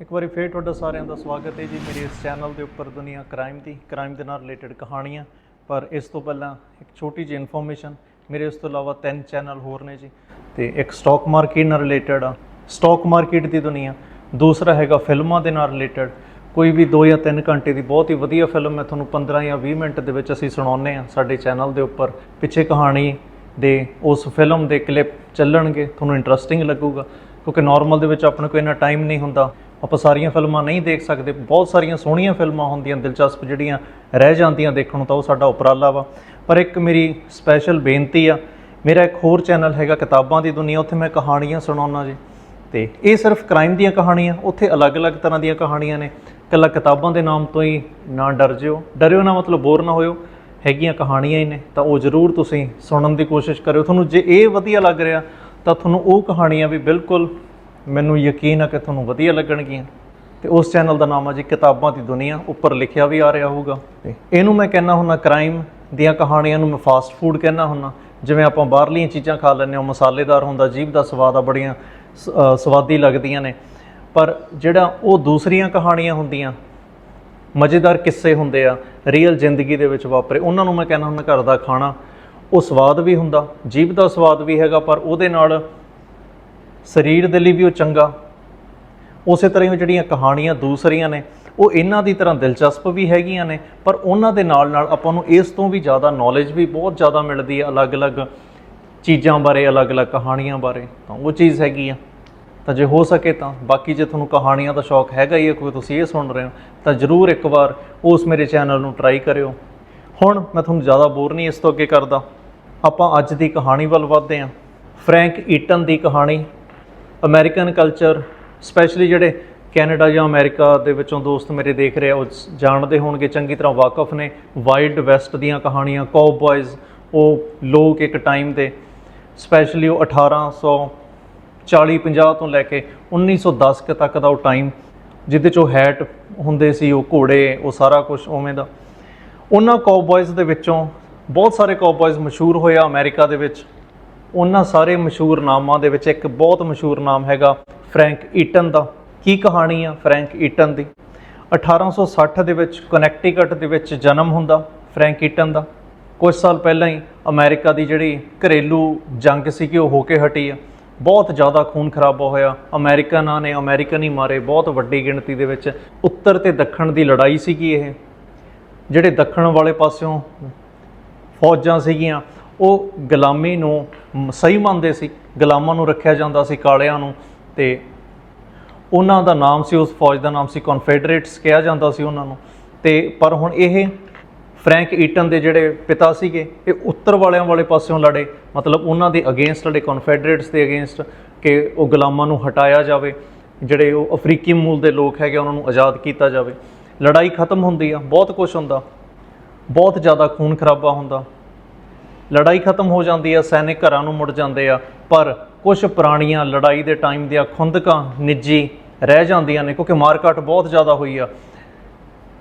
ਇੱਕ ਵਾਰੀ ਫੇਰ ਤੁਹਾਡਾ ਸਾਰਿਆਂ ਦਾ ਸਵਾਗਤ ਹੈ ਜੀ। ਮੇਰੇ ਇਸ ਚੈਨਲ ਦੇ ਉੱਪਰ ਦੁਨੀਆ ਕ੍ਰਾਈਮ ਦੀ, ਕ੍ਰਾਈਮ ਦੇ ਨਾਲ ਰਿਲੇਟਡ ਕਹਾਣੀਆਂ। ਪਰ ਇਸ ਤੋਂ ਪਹਿਲਾਂ ਇੱਕ ਛੋਟੀ ਜਿਹੀ ਇਨਫੋਰਮੇਸ਼ਨ ਮੇਰੇ ਇਸ ਤੋਂ ਇਲਾਵਾ ਤਿੰਨ ਚੈਨਲ ਹੋਰ ਨੇ ਜੀ। ਤੇ ਇੱਕ ਸਟਾਕ ਮਾਰਕੀਟ ਨਾਲ ਰਿਲੇਟਡ ਆ। ਸਟਾਕ ਮਾਰਕੀਟ ਦੀ ਦੁਨੀਆ। ਦੂਸਰਾ ਹੈਗਾ ਫਿਲਮਾਂ ਦੇ ਨਾਲ ਰਿਲੇਟਡ। ਕੋਈ ਵੀ 2 ਜਾਂ 3 ਘੰਟੇ ਦੀ ਬਹੁਤ ਹੀ ਵਧੀਆ ਫਿਲਮ ਮੈਂ ਤੁਹਾਨੂੰ 15 ਜਾਂ 20 ਮਿੰਟ ਦੇ ਵਿੱਚ ਅਸੀਂ ਸੁਣਾਉਂਦੇ ਆ ਸਾਡੇ ਚੈਨਲ ਦੇ ਉੱਪਰ। ਪਿੱਛੇ ਕਹਾਣੀ ਦੇ, ਉਸ ਫਿਲਮ ਦੇ ਕਲਿੱਪ ਚੱਲਣਗੇ। ਤੁਹਾਨੂੰ ਇੰਟਰਸਟਿੰਗ ਲੱਗੂਗਾ। ਕਿਉਂਕਿ ਨਾਰਮਲ ਦੇ ਵਿੱਚ ਆਪਣੇ ਕੋਲ ਇੰਨਾ ਟਾਈਮ ਨਹੀਂ ਹੁੰਦਾ। ਆਪਾਂ ਸਾਰੀਆਂ ਫਿਲਮਾਂ ਨਹੀਂ ਦੇਖ ਸਕਦੇ, ਬਹੁਤ ਸਾਰੀਆਂ ਸੋਹਣੀਆਂ ਫਿਲਮਾਂ ਹੁੰਦੀਆਂ, ਦਿਲਚਸਪ ਜਿਹੜੀਆਂ ਰਹਿ ਜਾਂਦੀਆਂ ਦੇਖਣ ਨੂੰ, ਤਾਂ ਉਹ ਸਾਡਾ ਉਪਰਾਲਾ ਵਾ। ਪਰ ਇੱਕ ਮੇਰੀ ਸਪੈਸ਼ਲ ਬੇਨਤੀ ਆ, ਮੇਰਾ ਇੱਕ ਹੋਰ ਚੈਨਲ ਹੈਗਾ ਕਿਤਾਬਾਂ ਦੀ ਦੁਨੀਆ, ਉੱਥੇ ਮੈਂ ਕਹਾਣੀਆਂ ਸੁਣਾਉਣਾ ਜੀ। ਤੇ ਇਹ ਸਿਰਫ ਕ੍ਰਾਈਮ ਦੀਆਂ ਕਹਾਣੀਆਂ, ਉੱਥੇ ਅਲੱਗ-ਅਲੱਗ ਤਰ੍ਹਾਂ ਦੀਆਂ ਕਹਾਣੀਆਂ ਨੇ। ਕੱਲਾ ਕਿਤਾਬਾਂ ਦੇ ਨਾਮ ਤੋਂ ਹੀ ਨਾ ਡਰ ਜਿਓ। ਡਰਿਓ ਨਾ, ਮਤਲਬ ਬੋਰ ਨਾ ਹੋਇਓ, ਹੈਗੀਆਂ ਕਹਾਣੀਆਂ ਹੀ ਨੇ, ਤਾਂ ਉਹ ਜ਼ਰੂਰ ਤੁਸੀਂ ਸੁਣਨ ਦੀ ਕੋਸ਼ਿਸ਼ ਕਰਿਓ। ਤੁਹਾਨੂੰ ਜੇ ਇਹ ਵਧੀਆ ਲੱਗ ਰਿਹਾ, ਤਾਂ ਤੁਹਾਨੂੰ ਉਹ ਕਹਾਣੀਆਂ ਵੀ ਬਿਲਕੁਲ ਮੈਨੂੰ ਯਕੀਨ ਆ ਕਿ ਤੁਹਾਨੂੰ ਵਧੀਆ ਲੱਗਣਗੀਆਂ। ਤੇ ਉਸ ਚੈਨਲ ਦਾ ਨਾਮ ਆ ਜੀ ਕਿਤਾਬਾਂ ਦੀ ਦੁਨੀਆ ਉੱਪਰ ਲਿਖਿਆ ਵੀ ਆ ਰਿਹਾ ਹੋਊਗਾ। ਤੇ ਇਹਨੂੰ ਮੈਂ ਕਹਿੰਦਾ ਹੁੰਨਾ ਕ੍ਰਾਈਮ ਦੀਆਂ ਕਹਾਣੀਆਂ ਨੂੰ ਮੈਂ ਫਾਸਟ ਫੂਡ ਕਹਿੰਦਾ ਹੁੰਨਾ। ਜਿਵੇਂ ਆਪਾਂ ਬਾਹਰਲੀਆਂ ਚੀਜ਼ਾਂ ਖਾ ਲੈਂਦੇ ਹਾਂ ਮਸਾਲੇਦਾਰ ਹੁੰਦਾ ਜੀਭ ਦਾ ਸਵਾਦ ਆ ਬੜੀਆਂ ਸ- ਅ, ਸਵਾਦੀ ਲੱਗਦੀਆਂ ਨੇ। ਪਰ ਜਿਹੜਾ ਉਹ ਦੂਸਰੀਆਂ ਕਹਾਣੀਆਂ ਹੁੰਦੀਆਂ ਮਜ਼ੇਦਾਰ ਕਿੱਸੇ ਹੁੰਦੇ ਆ ਰੀਅਲ ਜ਼ਿੰਦਗੀ ਦੇ ਵਿੱਚ ਵਾਪਰੇ ਉਹਨਾਂ ਨੂੰ ਮੈਂ ਕਹਿੰਦਾ ਹੁੰਦਾ ਘਰ ਦਾ ਖਾਣਾ ਉਹ ਸਵਾਦ ਵੀ ਹੁੰਦਾ ਜੀਭ ਦਾ ਸਵਾਦ ਵੀ ਹੈਗਾ ਪਰ ਉਹਦੇ ਨਾਲ ਸਰੀਰ ਦੇ ਲਈ ਵੀ ਉਹ ਚੰਗਾ। ਉਸੇ ਤਰ੍ਹਾਂ ਹੀ ਜਿਹੜੀਆਂ ਕਹਾਣੀਆਂ ਦੂਸਰੀਆਂ ਨੇ, ਉਹ ਇਹਨਾਂ ਦੀ ਤਰ੍ਹਾਂ ਦਿਲਚਸਪ ਵੀ ਹੈਗੀਆਂ ਨੇ, ਪਰ ਉਹਨਾਂ ਦੇ ਨਾਲ ਨਾਲ ਆਪਾਂ ਨੂੰ ਇਸ ਤੋਂ ਵੀ ਜ਼ਿਆਦਾ ਨੌਲੇਜ ਵੀ ਬਹੁਤ ਜ਼ਿਆਦਾ ਮਿਲਦੀ ਹੈ ਅਲੱਗ-ਅਲੱਗ ਚੀਜ਼ਾਂ ਬਾਰੇ, ਅਲੱਗ-ਅਲੱਗ ਕਹਾਣੀਆਂ ਬਾਰੇ। ਤਾਂ ਉਹ ਚੀਜ਼ ਹੈਗੀ ਆ। ਤਾਂ ਜੇ ਹੋ ਸਕੇ ਤਾਂ, ਬਾਕੀ ਜੇ ਤੁਹਾਨੂੰ ਕਹਾਣੀਆਂ ਦਾ ਸ਼ੌਕ ਹੈਗਾ ਹੀ ਹੈ, ਕੋਈ ਤੁਸੀਂ ਇਹ ਸੁਣ ਰਹੇ ਹੋ, ਤਾਂ ਜਰੂਰ ਇੱਕ ਵਾਰ ਉਸ ਮੇਰੇ ਚੈਨਲ ਨੂੰ ਟਰਾਈ ਕਰਿਓ। ਹੁਣ ਮੈਂ ਤੁਹਾਨੂੰ ਜ਼ਿਆਦਾ ਬੋਰ ਨਹੀਂ ਇਸ ਤੋਂ ਅੱਗੇ ਕਰਦਾ। ਆਪਾਂ ਅੱਜ ਦੀ ਕਹਾਣੀ ਵੱਲ ਵਧਦੇ ਹਾਂ। ਫਰੈਂਕ ਈਟਨ ਦੀ ਕਹਾਣੀ ਅਮਰੀਕਨ ਕਲਚਰ ਸਪੈਸ਼ਲੀ ਜਿਹੜੇ ਕੈਨੇਡਾ ਜਾਂ ਅਮਰੀਕਾ ਦੇ ਵਿੱਚੋਂ ਦੋਸਤ ਮੇਰੇ ਦੇਖ ਰਹੇ ਉਹ ਜਾਣਦੇ ਹੋਣਗੇ, ਚੰਗੀ ਤਰ੍ਹਾਂ ਵਾਕਫ ਨੇ। ਵਾਈਲਡ ਵੈਸਟ ਦੀਆਂ ਕਹਾਣੀਆਂ ਕਾਊਬॉयਜ਼ ਉਹ ਲੋਕ ਇੱਕ ਟਾਈਮ ਤੇ ਸਪੈਸ਼ਲੀ ਉਹ 1840 50 ਤੋਂ ਲੈ ਕੇ 1910 ਤੱਕ ਦਾ ਉਹ ਟਾਈਮ ਜਿੱਦੇ ਚੋ ਹੈਟ ਹੁੰਦੇ ਸੀ, ਉਹ ਘੋੜੇ, ਉਹ ਸਾਰਾ ਕੁਝ ਉਵੇਂ ਦਾ। ਉਹਨਾਂ ਕਾਊਬॉयਜ਼ ਦੇ ਵਿੱਚੋਂ ਬਹੁਤ ਸਾਰੇ ਕਾਊਬॉयਜ਼ ਮਸ਼ਹੂਰ ਹੋਇਆ ਅਮਰੀਕਾ ਦੇ ਵਿੱਚ। ਉਹਨਾਂ ਸਾਰੇ ਮਸ਼ਹੂਰ ਨਾਮਾਂ ਦੇ ਵਿੱਚ ਇੱਕ ਬਹੁਤ ਮਸ਼ਹੂਰ ਨਾਮ ਹੈਗਾ ਫਰੈਂਕ ਈਟਨ ਦਾ। ਕੀ ਕਹਾਣੀ ਆ ਫਰੈਂਕ ਈਟਨ ਦੀ? 1860 ਦੇ ਵਿੱਚ ਕਨੈਕਟੀਕਟ ਦੇ ਵਿੱਚ ਜਨਮ ਹੁੰਦਾ ਫਰੈਂਕ ਈਟਨ ਦਾ। ਕੁਝ ਸਾਲ ਪਹਿਲਾਂ ਹੀ ਅਮਰੀਕਾ ਦੀ ਜਿਹੜੀ ਘਰੇਲੂ ਜੰਗ ਸੀ ਕਿ ਉਹ ਹੋ ਕੇ ਹਟੀ ਆ। ਬਹੁਤ ਜ਼ਿਆਦਾ ਖੂਨ ਖਰਾਬਾ ਹੋਇਆ। ਅਮਰੀਕਨਾਂ ਨੇ ਅਮਰੀਕਨ ਹੀ ਮਾਰੇ ਬਹੁਤ ਵੱਡੀ ਗਿਣਤੀ ਦੇ ਵਿੱਚ। ਉੱਤਰ ਤੇ ਦੱਖਣ ਦੀ ਲੜਾਈ ਸੀਗੀ ਇਹ। ਜਿਹੜੇ ਦੱਖਣ ਵਾਲੇ ਪਾਸਿਓਂ ਫੌਜਾਂ ਸੀਗੀਆਂ ਉਹ ਗੁਲਾਮੀ ਨੂੰ ਸਹੀ ਮੰਨਦੇ ਸੀ, ਗੁਲਾਮਾਂ ਨੂੰ ਰੱਖਿਆ ਜਾਂਦਾ ਸੀ ਕਾਲਿਆਂ ਨੂੰ ਤੇ ਉਹਨਾਂ ਦਾ ਨਾਮ ਸੀ, ਉਸ ਫੌਜ ਦਾ ਨਾਮ ਸੀ, ਕਨਫੈਡਰੇਟਸ ਕਿਹਾ ਜਾਂਦਾ ਸੀ ਉਹਨਾਂ ਨੂੰ। ਤੇ ਪਰ ਹੁਣ ਇਹ ਫਰੈਂਕ ਈਟਨ ਦੇ ਜਿਹੜੇ ਪਿਤਾ ਸੀਗੇ, ਇਹ ਉੱਤਰ ਵਾਲਿਆਂ ਵਾਲੇ ਪਾਸਿਓਂ ਲੜੇ, ਮਤਲਬ ਉਹਨਾਂ ਦੇ ਅਗੇਂਸਟ ਲੜੇ, ਕਨਫੈਡਰੇਟਸ ਦੇ ਅਗੇਂਸਟ ਕਿ ਉਹ ਗੁਲਾਮਾਂ ਨੂੰ ਹਟਾਇਆ ਜਾਵੇ, ਜਿਹੜੇ ਉਹ ਅਫਰੀਕੀ ਮੂਲ ਦੇ ਲੋਕ ਹੈਗੇ, ਉਹਨਾਂ ਨੂੰ ਆਜ਼ਾਦ ਕੀਤਾ ਜਾਵੇ। ਲੜਾਈ ਖਤਮ ਹੁੰਦੀ ਆ, ਬਹੁਤ ਕੁਝ ਹੁੰਦਾ, ਬਹੁਤ ਜ਼ਿਆਦਾ ਖੂਨ ਖਰਾਬਾ ਹੁੰਦਾ। ਲੜਾਈ ਖਤਮ ਹੋ ਜਾਂਦੀ ਆ, ਸੈਨਿਕ ਘਰਾਂ ਨੂੰ ਮੁੜ ਜਾਂਦੇ ਆ, ਪਰ ਕੁਝ ਪੁਰਾਣੀਆਂ ਲੜਾਈ ਦੇ ਟਾਈਮ ਦੀਆਂ ਖੁੰਦਕਾਂ ਨਿੱਜੀ ਰਹਿ ਜਾਂਦੀਆਂ ਨੇ, ਕਿਉਂਕਿ ਮਾਰਕਟ ਬਹੁਤ ਜ਼ਿਆਦਾ ਹੋਈ ਆ।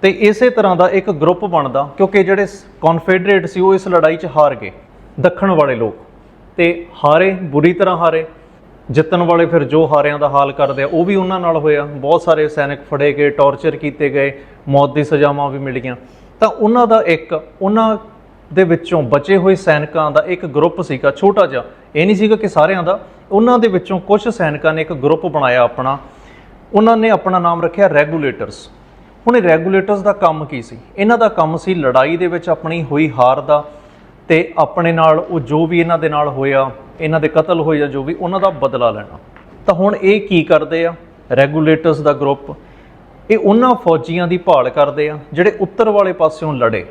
ਤੇ ਇਸੇ ਤਰ੍ਹਾਂ ਦਾ ਇੱਕ ਗਰੁੱਪ ਬਣਦਾ, ਕਿਉਂਕਿ ਜਿਹੜੇ ਕਨਫੈਡਰੇਟ ਸੀ, ਉਹ ਇਸ ਲੜਾਈ 'ਚ ਹਾਰ ਗਏ, ਦੱਖਣ ਵਾਲੇ ਲੋਕ। ਤੇ ਹਾਰੇ, ਬੁਰੀ ਤਰ੍ਹਾਂ ਹਾਰੇ, ਜਿੱਤਣ ਵਾਲੇ ਫਿਰ ਜੋ ਹਾਰਿਆਂ ਦਾ ਹਾਲ ਕਰਦੇ ਆ, ਉਹ ਵੀ ਉਹਨਾਂ ਨਾਲ ਹੋਇਆ ਬਹੁਤ ਸਾਰੇ ਸੈਨਿਕ ਫੜੇ ਗਏ, ਟੌਰਚਰ ਕੀਤੇ ਗਏ, ਮੌਤ ਦੀ ਸਜ਼ਾਵਾਂ ਵੀ ਮਿਲੀਆਂ। ਤਾਂ ਉਹਨਾਂ ਦਾ ਇੱਕ, ਉਹਨਾਂ ਦੇ ਵਿੱਚੋਂ ਬਚੇ ਹੋਏ ਸੈਨਿਕਾਂ ਦਾ ਇੱਕ ਗਰੁੱਪ ਸੀਗਾ, ਛੋਟਾ ਜਿਹਾ। ਇਹ ਨਹੀਂ ਸੀਗਾ ਕਿ ਸਾਰਿਆਂ ਦਾ। ਉਹਨਾਂ ਦੇ ਵਿੱਚੋਂ ਕੁਝ ਸੈਨਿਕਾਂ ਨੇ ਇੱਕ ਗਰੁੱਪ ਬਣਾਇਆ ਆਪਣਾ। ਉਹਨਾਂ ਨੇ ਆਪਣਾ ਨਾਮ ਰੱਖਿਆ ਰੈਗੂਲੇਟਰਸ। ਹੁਣ ਇਹ ਰੈਗੂਲੇਟਰਸ ਦਾ ਕੰਮ ਕੀ ਸੀ? ਇਹਨਾਂ ਦਾ ਕੰਮ ਸੀ ਲੜਾਈ ਦੇ ਵਿੱਚ ਆਪਣੀ ਹੋਈ ਹਾਰ ਦਾ ਤੇ ਆਪਣੇ ਨਾਲ ਉਹ ਜੋ ਵੀ ਇਹਨਾਂ ਦੇ ਨਾਲ ਹੋਇਆ, ਇਹਨਾਂ ਦੇ ਕਤਲ ਹੋਏ ਜਾਂ ਜੋ ਵੀ, ਉਹਨਾਂ ਦਾ ਬਦਲਾ ਲੈਣਾ। ਤਾਂ ਹੁਣ ਇਹ ਕੀ ਕਰਦੇ ਆ? ਰੈਗੂਲੇਟਰਸ ਦਾ ਗਰੁੱਪ। ਇਹ ਉਹਨਾਂ ਫੌਜੀਆਂ ਦੀ ਭਾਲ ਕਰਦੇ ਆ, ਜਿਹੜੇ ਉੱਤਰ ਵਾਲੇ ਪਾਸਿਓਂ ਲੜੇ।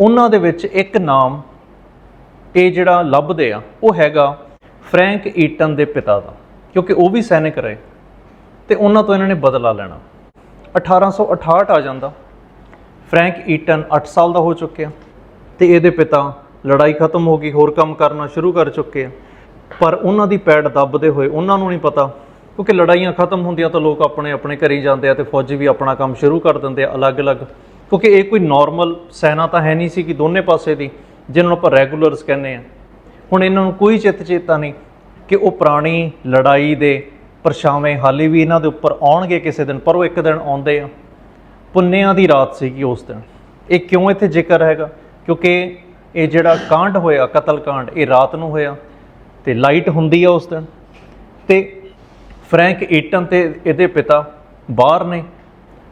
ਉਹਨਾਂ ਦੇ ਵਿੱਚ ਇੱਕ ਨਾਮ ਇਹ ਜਿਹੜਾ ਲੱਭਦੇ ਆ, ਉਹ ਹੈਗਾ ਫਰੈਂਕ ਈਟਨ ਦੇ ਪਿਤਾ ਦਾ, ਕਿਉਂਕਿ ਉਹ ਵੀ ਸੈਨਿਕ ਰਹੇ ਤੇ ਉਹਨਾਂ ਤੋਂ ਇਹਨਾਂ ਨੇ ਬਦਲਾ ਲੈਣਾ। 1868 ਆ ਜਾਂਦਾ, ਫਰੈਂਕ ਈਟਨ 8 ਸਾਲ ਦਾ ਹੋ ਚੁੱਕਿਆ ਤੇ ਇਹਦੇ ਪਿਤਾ ਲੜਾਈ ਖਤਮ ਹੋ ਗਈ, ਹੋਰ ਕੰਮ ਕਰਨਾ ਸ਼ੁਰੂ ਕਰ ਚੁੱਕੇ ਆ। ਪਰ ਉਹਨਾਂ ਦੀ ਪੈੜ ਦੱਬਦੇ ਹੋਏ ਉਹਨਾਂ ਨੂੰ ਨਹੀਂ ਪਤਾ, ਕਿਉਂਕਿ ਲੜਾਈਆਂ ਖਤਮ ਹੁੰਦੀਆਂ ਤਾਂ ਲੋਕ ਆਪਣੇ ਆਪਣੇ ਘਰੀ ਜਾਂਦੇ ਆ ਤੇ ਫੌਜੀ ਵੀ ਆਪਣਾ ਕੰਮ ਸ਼ੁਰੂ ਕਰ ਦਿੰਦੇ ਆ ਅਲੱਗ-ਅਲੱਗ। ਕਿਉਂਕਿ ਇਹ ਕੋਈ ਨਾਰਮਲ ਸੈਨਾ ਤਾਂ ਹੈ ਨਹੀਂ ਸੀ ਕਿ ਦੋਨੇ ਪਾਸੇ ਦੀ, ਜਿਹਨਾਂ ਨੂੰ ਆਪਾਂ ਰੈਗੂਲਰਸ ਕਹਿੰਦੇ ਆ ਹੁਣ ਇਹਨਾਂ ਨੂੰ ਕੋਈ ਚਿੱਤ ਚੇਤਾ ਨਹੀਂ ਕਿ ਉਹ ਪੁਰਾਣੀ ਲੜਾਈ ਦੇ ਪਰਛਾਵੇਂ ਹਾਲੇ ਵੀ ਇਹਨਾਂ ਦੇ ਉੱਪਰ ਆਉਣਗੇ ਕਿਸੇ ਦਿਨ, ਪਰ ਉਹ ਇੱਕ ਦਿਨ ਆਉਂਦੇ ਆ। ਪੁੰਨਿਆਂ ਦੀ ਰਾਤ ਸੀਗੀ ਉਸ ਦਿਨ। ਇਹ ਕਿਉਂ ਇੱਥੇ ਜ਼ਿਕਰ ਹੈਗਾ? ਕਿਉਂਕਿ ਇਹ ਜਿਹੜਾ ਕਾਂਡ ਹੋਇਆ, ਕਤਲ ਕਾਂਡ, ਇਹ ਰਾਤ ਨੂੰ ਹੋਇਆ ਤੇ ਲਾਈਟ ਹੁੰਦੀ ਆ ਉਸ ਦਿਨ ਤੇ ਫਰੈਂਕ ਈਟਨ ਤੇ ਇਹਦੇ ਪਿਤਾ ਬਾਹਰ ਨੇ।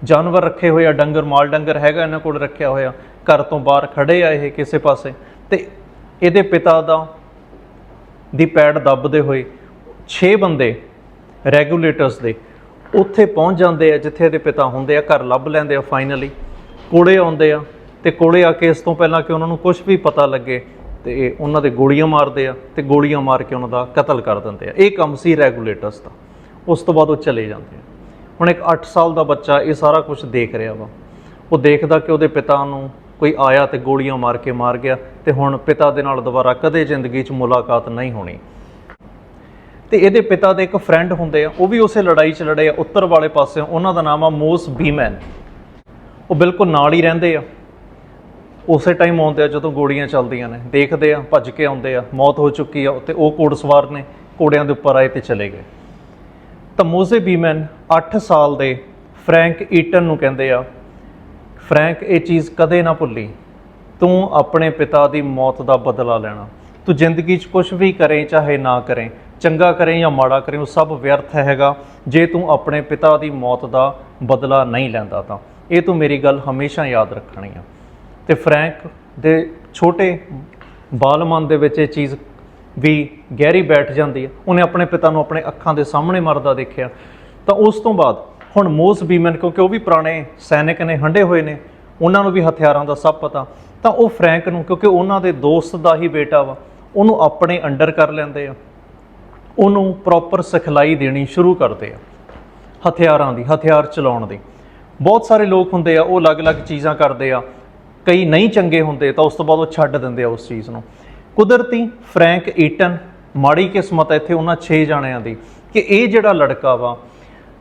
ਜਾਨਵਰ ਰੱਖੇ ਹੋਏ ਆ, ਡੰਗਰ, ਮਾਲ ਡੰਗਰ ਹੈਗਾ ਇਹਨਾਂ ਕੋਲ ਰੱਖਿਆ ਹੋਇਆ। ਘਰ ਤੋਂ ਬਾਹਰ ਖੜੇ ਆ ਇਹ ਕਿਸੇ ਪਾਸੇ। ਤੇ ਇਹਦੇ ਪਿਤਾ ਦਾ ਦੀ ਪੈੜ ਦੱਬਦੇ ਹੋਏ 6 ਬੰਦੇ ਰੈਗੂਲੇਟਰਸ ਦੇ ਉੱਥੇ ਪਹੁੰਚ ਜਾਂਦੇ ਆ, ਜਿੱਥੇ ਇਹਦੇ ਪਿਤਾ ਹੁੰਦੇ ਆ, ਘਰ ਲੱਭ ਲੈਂਦੇ ਆ ਫਾਈਨਲੀ ਕੋਲੇ ਆਉਂਦੇ ਆ ਤੇ ਕੋਲੇ ਆ ਕੇ ਇਸ ਤੋਂ ਪਹਿਲਾਂ ਕਿ ਉਹਨਾਂ ਨੂੰ ਕੁਝ ਵੀ ਪਤਾ ਲੱਗੇ ਤੇ ਇਹ ਉਹਨਾਂ ਦੇ ਗੋਲੀਆਂ ਮਾਰਦੇ ਆ ਤੇ ਗੋਲੀਆਂ ਮਾਰ ਕੇ ਉਹਨਾਂ ਦਾ ਕਤਲ ਕਰ ਦਿੰਦੇ ਆ। ਇਹ ਕੰਮ ਸੀ ਰੈਗੂਲੇਟਰਸ ਦਾ। ਉਸ ਤੋਂ ਬਾਅਦ ਉਹ ਚਲੇ ਜਾਂਦੇ ਆ। ਹੁਣ ਇੱਕ 8 ਸਾਲ ਦਾ ਬੱਚਾ ਇਹ ਸਾਰਾ ਕੁਝ ਦੇਖ ਰਿਹਾ ਵਾ। ਉਹ ਦੇਖਦਾ ਕਿ ਉਹਦੇ ਪਿਤਾ ਨੂੰ ਕੋਈ ਆਇਆ ਤੇ ਗੋਲੀਆਂ ਮਾਰ ਕੇ ਮਾਰ ਗਿਆ ਤੇ ਹੁਣ ਪਿਤਾ ਦੇ ਨਾਲ ਦੁਬਾਰਾ ਕਦੇ ਜ਼ਿੰਦਗੀ 'ਚ ਮੁਲਾਕਾਤ ਨਹੀਂ ਹੋਣੀ। ਤੇ ਇਹਦੇ ਪਿਤਾ ਦੇ ਇੱਕ ਫਰੈਂਡ ਹੁੰਦੇ ਆ, ਉਹ ਵੀ ਉਸੇ ਲੜਾਈ 'ਚ ਲੜੇ ਆ। ਉੱਤਰ ਵਾਲੇ ਪਾਸੇ ਉਹਨਾਂ ਦਾ ਨਾਮ ਆ ਮੋਸ ਬੀਮੈਨ। ਉਹ ਬਿਲਕੁਲ ਨਾਲ ਹੀ ਰਹਿੰਦੇ ਆ। ਉਸੇ ਟਾਈਮ ਆਉਂਦੇ ਆ ਜਦੋਂ ਗੋਲੀਆਂ ਚੱਲਦੀਆਂ ਨੇ। ਦੇਖਦੇ ਆ, ਭੱਜ ਕੇ ਆਉਂਦੇ ਆ। ਮੌਤ ਹੋ ਚੁੱਕੀ ਆ ਤੇ ਉਹ ਘੋੜਸਵਾਰ ਨੇ, ਘੋੜਿਆਂ ਦੇ ਉੱਪਰ ਆਏ ਤੇ ਚਲੇ ਗਏ। ਤਾਂ ਮੋਜ਼ੇ ਬੀਮੈਨ 8 ਸਾਲ ਦੇ ਫਰੈਂਕ ਈਟਨ ਨੂੰ ਕਹਿੰਦੇ ਆ, ਫਰੈਂਕ, ਇਹ ਚੀਜ਼ ਕਦੇ ਨਾ ਭੁੱਲੀ। ਤੂੰ ਆਪਣੇ ਪਿਤਾ ਦੀ ਮੌਤ ਦਾ ਬਦਲਾ ਲੈਣਾ। ਤੂੰ ਜ਼ਿੰਦਗੀ 'ਚ ਕੁਝ ਵੀ ਕਰੇ, ਚਾਹੇ ਨਾ ਕਰੇ, ਚੰਗਾ ਕਰੇ ਜਾਂ ਮਾੜਾ ਕਰੇ, ਉਹ ਸਭ ਵਿਅਰਥ ਹੈਗਾ। ਜੇ ਤੂੰ ਆਪਣੇ ਪਿਤਾ ਦੀ ਮੌਤ ਦਾ ਬਦਲਾ ਨਹੀਂ ਲੈਂਦਾ ਤਾਂ। ਇਹ ਤੂੰ ਮੇਰੀ ਗੱਲ ਹਮੇਸ਼ਾ ਯਾਦ ਰੱਖਣੀ ਆ। ਤੇ ਫਰੈਂਕ ਦੇ ਛੋਟੇ ਬਾਲਮਨ ਦੇ ਵਿੱਚ ਇਹ ਚੀਜ਼ ਵੀ ਗਹਿਰੀ ਬੈਠ ਜਾਂਦੀ ਹੈ। ਉਹਨੇ ਆਪਣੇ ਪਿਤਾ ਨੂੰ ਆਪਣੇ ਅੱਖਾਂ ਦੇ ਸਾਹਮਣੇ ਮਰਦਾ ਦੇਖਿਆ। ਤਾਂ ਉਸ ਤੋਂ ਬਾਅਦ ਹੁਣ ਮੋਸ ਬੀਮਨ, ਕਿਉਂਕਿ ਉਹ ਵੀ ਪੁਰਾਣੇ ਸੈਨਿਕ ਨੇ ਹੰਡੇ ਹੋਏ ਨੇ, ਉਹਨਾਂ ਨੂੰ ਵੀ ਹਥਿਆਰਾਂ ਦਾ ਸਭ ਪਤਾ। ਤਾਂ ਉਹ ਫਰੈਂਕ ਨੂੰ, ਕਿਉਂਕਿ ਉਹਨਾਂ ਦੇ ਦੋਸਤ ਦਾ ਹੀ ਬੇਟਾ ਵਾ, ਉਹਨੂੰ ਆਪਣੇ ਅੰਡਰ ਕਰ ਲੈਂਦੇ ਆ। ਉਹਨੂੰ ਪ੍ਰੋਪਰ ਸਿਖਲਾਈ ਦੇਣੀ ਸ਼ੁਰੂ ਕਰਦੇ ਆ, ਹਥਿਆਰਾਂ ਦੀ, ਹਥਿਆਰ ਚਲਾਉਣ ਦੀ। ਬਹੁਤ ਸਾਰੇ ਲੋਕ ਹੁੰਦੇ ਆ, ਉਹ ਅਲੱਗ-ਅਲੱਗ ਚੀਜ਼ਾਂ ਕਰਦੇ ਆ। ਕਈ ਨਹੀਂ ਚੰਗੇ ਹੁੰਦੇ, ਤਾਂ ਉਸ ਤੋਂ ਬਾਅਦ ਉਹ ਛੱਡ ਦਿੰਦੇ ਆ ਉਸ ਚੀਜ਼ ਨੂੰ। ਕੁਦਰਤੀ ਫਰੈਂਕ ਈਟਨ, ਮਾੜੀ ਕਿਸਮਤ ਹੈ ਇੱਥੇ ਉਹਨਾਂ 6 ਜਾਣਿਆਂ ਦੀ, ਕਿ ਇਹ ਜਿਹੜਾ ਲੜਕਾ ਵਾ,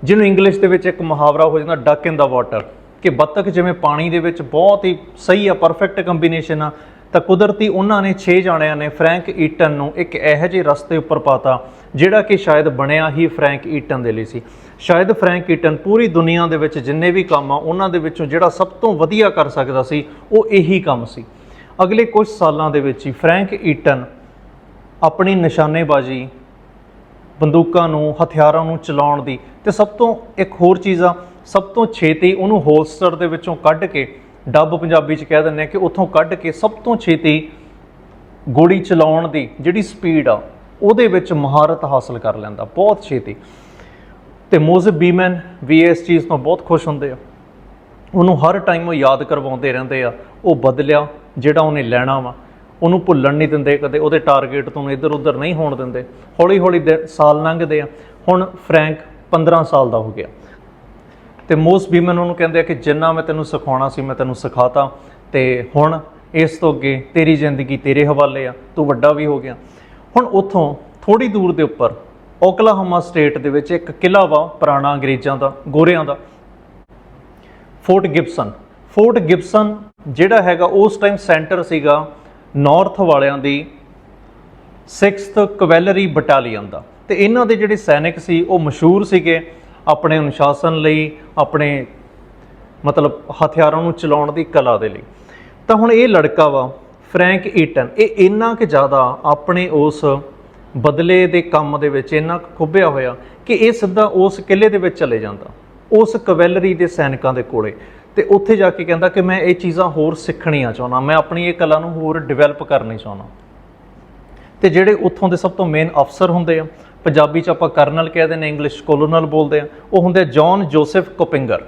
ਜਿਹਨੂੰ ਇੰਗਲਿਸ਼ ਦੇ ਵਿੱਚ ਇੱਕ ਮੁਹਾਵਰਾ ਹੋ ਜਾਂਦਾ ਡੱਕ ਇਨ ਦਾ ਵਾਟਰ ਕਿ ਬੱਤਖ ਜਿਵੇਂ ਪਾਣੀ ਦੇ ਵਿੱਚ ਬਹੁਤ ਹੀ ਸਹੀ ਆ ਪਰਫੈਕਟ ਕੰਬੀਨੇਸ਼ਨ ਆ, ਤਾਂ ਕੁਦਰਤੀ ਉਹਨਾਂ ਨੇ 6 ਜਾਣਿਆਂ ਨੇ ਫਰੈਂਕ ਈਟਨ ਨੂੰ ਇੱਕ ਇਹੋ ਜਿਹੇ ਰਸਤੇ ਉੱਪਰ ਪਾਤਾ, ਜਿਹੜਾ ਕਿ ਸ਼ਾਇਦ ਬਣਿਆ ਹੀ ਫਰੈਂਕ ਈਟਨ ਦੇ ਲਈ ਸੀ। ਸ਼ਾਇਦ ਫਰੈਂਕ ਈਟਨ ਪੂਰੀ ਦੁਨੀਆ ਦੇ ਵਿੱਚ ਜਿੰਨੇ ਵੀ ਕੰਮ ਆ, ਉਹਨਾਂ ਦੇ ਵਿੱਚੋਂ ਜਿਹੜਾ ਸਭ ਤੋਂ ਵਧੀਆ ਕਰ ਸਕਦਾ ਸੀ, ਉਹ ਇਹੀ ਕੰਮ ਸੀ। ਅਗਲੇ ਕੁਝ ਸਾਲਾਂ ਦੇ ਵਿੱਚ ਹੀ ਫਰੈਂਕ ਈਟਨ ਆਪਣੀ ਨਿਸ਼ਾਨੇਬਾਜ਼ੀ ਬੰਦੂਕਾਂ ਨੂੰ, ਹਥਿਆਰਾਂ ਨੂੰ ਚਲਾਉਣ ਦੀ ਤੇ ਸਭ ਤੋਂ ਇੱਕ ਹੋਰ ਚੀਜ਼ ਆ, ਸਭ ਤੋਂ ਛੇਤੀ ਉਹਨੂੰ ਹੋਲਸਟਰ ਦੇ ਵਿੱਚੋਂ ਕੱਢ ਕੇ, ਡੱਬ ਪੰਜਾਬੀ ਚ ਕਹਿ ਦਿੰਦੇ ਆ ਕਿ ਉੱਥੋਂ ਕੱਢ ਕੇ ਸਭ ਤੋਂ ਛੇਤੀ ਗੋਲੀ ਚਲਾਉਣ ਦੀ ਜਿਹੜੀ ਸਪੀਡ ਆ, ਉਹਦੇ ਵਿੱਚ ਮਹਾਰਤ ਹਾਸਲ ਕਰ ਲੈਂਦਾ, ਬਹੁਤ ਛੇਤੀ। ਤੇ ਮੋਜ਼ੇ ਬੀਮਨ ਵੀ ਇਸ ਚੀਜ਼ ਤੋਂ ਬਹੁਤ ਖੁਸ਼ ਹੁੰਦੇ ਆ। ਉਹਨੂੰ ਹਰ ਟਾਈਮ ਉਹ ਯਾਦ ਕਰਵਾਉਂਦੇ ਰਹਿੰਦੇ ਆ, ਉਹ ਬਦਲਿਆ ਜਿਹੜਾ ਉਹਨੇ ਲੈਣਾ ਵਾ, ਉਹਨੂੰ ਭੁੱਲਣ ਨਹੀਂ ਦਿੰਦੇ ਕਦੇ, ਉਹਦੇ ਟਾਰਗੇਟ ਤੋਂ ਇੱਧਰ ਉੱਧਰ ਨਹੀਂ ਹੋਣ ਦਿੰਦੇ। ਹੌਲੀ ਹੌਲੀ ਦਿਨ- ਸਾਲ ਲੰਘਦੇ ਆ। ਹੁਣ ਫਰੈਂਕ 15 ਸਾਲ ਦਾ ਹੋ ਗਿਆ। ਤੇ ਮੋਸਟ ਬੀਮਨ ਉਹਨੂੰ ਕਹਿੰਦੇ ਆ ਕਿ ਜਿੰਨਾ ਮੈਂ ਤੈਨੂੰ ਸਿਖਾਉਣਾ ਸੀ, ਮੈਂ ਤੈਨੂੰ ਸਿਖਾਤਾ। ਤੇ ਹੁਣ ਇਸ ਤੋਂ ਅੱਗੇ ਤੇਰੀ ਜ਼ਿੰਦਗੀ ਤੇਰੇ ਹਵਾਲੇ ਆ, ਤੂੰ ਵੱਡਾ ਵੀ ਹੋ ਗਿਆ। ਹੁਣ ਉੱਥੋਂ ਥੋੜੀ ਦੂਰ ਦੇ ਉੱਪਰ ਓਕਲਾਹੋਮਾ ਸਟੇਟ ਦੇ ਵਿੱਚ ਇੱਕ ਕਿਲਾ ਵਾ ਪੁਰਾਣਾ ਅੰਗਰੇਜ਼ਾਂ ਦਾ, ਗੋਰਿਆਂ ਦਾ। Fort Gibson. ਫੋਰਟ ਗਿਬਸਨ ਜਿਹੜਾ ਹੈਗਾ ਉਸ ਟਾਈਮ ਸੈਂਟਰ ਸੀਗਾ ਨਾਰਥ ਵਾਲਿਆਂ ਦੀ 6th ਕਵੈਲਰੀ ਬਟਾਲੀਅਨ ਦਾ। ਤੇ ਇਹਨਾਂ ਦੇ ਜਿਹੜੇ ਸੈਨਿਕ ਸੀ, ਉਹ ਮਸ਼ਹੂਰ ਸੀਗੇ ਆਪਣੇ ਅਨੁਸ਼ਾਸਨ ਲਈ, ਆਪਣੇ ਮਤਲਬ ਹਥਿਆਰਾਂ ਨੂੰ ਚਲਾਉਣ ਦੀ ਕਲਾ ਦੇ ਲਈ। ਤਾਂ ਹੁਣ ਇਹ ਲੜਕਾ ਵਾ ਫਰੈਂਕ ਈਟਨ ਇਹ ਇੰਨਾ ਕਿ ਜ਼ਿਆਦਾ ਆਪਣੇ ਉਸ ਬਦਲੇ ਦੇ ਕੰਮ ਦੇ ਵਿੱਚ ਇੰਨਾ ਕੁ ਖੁੱਭਿਆ ਹੋਇਆ ਕਿ ਇਹ ਸਿੱਧਾ ਉਸ ਕਿਲੇ ਦੇ ਵਿੱਚ ਚਲੇ ਜਾਂਦਾ, ਉਸ ਕਵੈਲਰੀ ਦੇ ਸੈਨਿਕਾਂ ਦੇ ਕੋਲੇ। ਤੇ ਉੱਥੇ ਜਾ ਕੇ ਕਹਿੰਦਾ ਕਿ ਮੈਂ ਇਹ ਚੀਜ਼ਾਂ ਹੋਰ ਸਿੱਖਣੀਆਂ ਚਾਹੁੰਦਾ, ਮੈਂ ਆਪਣੀ ਇਹ ਕਲਾ ਨੂੰ ਹੋਰ ਡਿਵੈਲਪ ਕਰਨੀ ਚਾਹੁੰਦਾ। ਤੇ ਜਿਹੜੇ ਉੱਥੋਂ ਦੇ ਸਭ ਤੋਂ ਮੇਨ ਅਫਸਰ ਹੁੰਦੇ ਆ, ਪੰਜਾਬੀ ਚ ਆਪਾਂ ਕਰਨਲ ਕਹਿੰਦੇ ਨੇ ਇੰਗਲਿਸ਼ ਕੋਲੋਨਲ ਬੋਲਦੇ ਆ, ਉਹ ਹੁੰਦੇ ਆ ਜੌਨ ਜੋਸਫ ਕੋਪਿੰਗਰ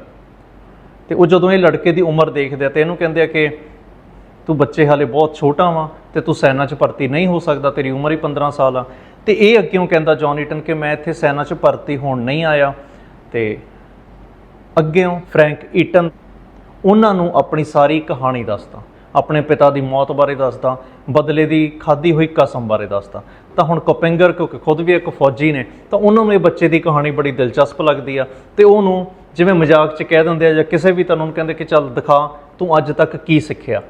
ਤੇ ਉਹ ਜਦੋਂ ਇਹ ਲੜਕੇ ਦੀ ਉਮਰ ਦੇਖਦੇ ਆ ਤੇ ਇਹਨੂੰ ਕਹਿੰਦੇ ਆ ਕਿ ਤੂੰ ਬੱਚੇ ਹਾਲੇ ਬਹੁਤ ਛੋਟਾ ਵਾਂ ਤੇ ਤੂੰ ਸੈਨਾ 'ਚ ਭਰਤੀ ਨਹੀਂ ਹੋ ਸਕਦਾ, ਤੇਰੀ ਉਮਰ ਹੀ 15 ਸਾਲ ਆ। ਤੇ ਇਹ ਅੱਗਿਓਂ ਕਹਿੰਦਾ ਜੌਨ ਈਟਨ ਕਿ ਮੈਂ ਇੱਥੇ ਸੈਨਾ 'ਚ ਭਰਤੀ ਹੋਣ ਨਹੀਂ ਆਇਆ। ਤੇ ਅੱਗਿਓਂ ਫਰੈਂਕ ਈਟਨ ਉਹਨਾਂ ਨੂੰ ਆਪਣੀ ਸਾਰੀ ਕਹਾਣੀ ਦੱਸਦਾ, ਆਪਣੇ ਪਿਤਾ ਦੀ ਮੌਤ ਬਾਰੇ ਦੱਸਦਾ, ਬਦਲੇ ਦੀ ਖਾਦੀ ਹੋਈ ਕਸਮ ਬਾਰੇ ਦੱਸਦਾ। ਤਾਂ ਹੁਣ ਕੋਪਿੰਗਰ ਕਿਉਂਕਿ ਖੁਦ ਵੀ ਇੱਕ ਫੌਜੀ ਨੇ, ਤਾਂ ਉਹਨਾਂ ਨੂੰ ਇਹ ਬੱਚੇ ਦੀ ਕਹਾਣੀ ਬੜੀ ਦਿਲਚਸਪ ਲੱਗਦੀ ਆ। ਤੇ ਉਹਨੂੰ ਜਿਵੇਂ ਮਜ਼ਾਕ 'ਚ ਕਹਿ ਦਿੰਦੇ ਆ ਜਾਂ ਕਿਸੇ ਵੀ ਤੁਹਾਨੂੰ ਕਹਿੰਦੇ ਕਿ ਚੱਲ ਦਿਖਾ, ਤੂੰ ਅੱਜ ਤੱਕ ਕੀ ਸਿੱਖਿਆ?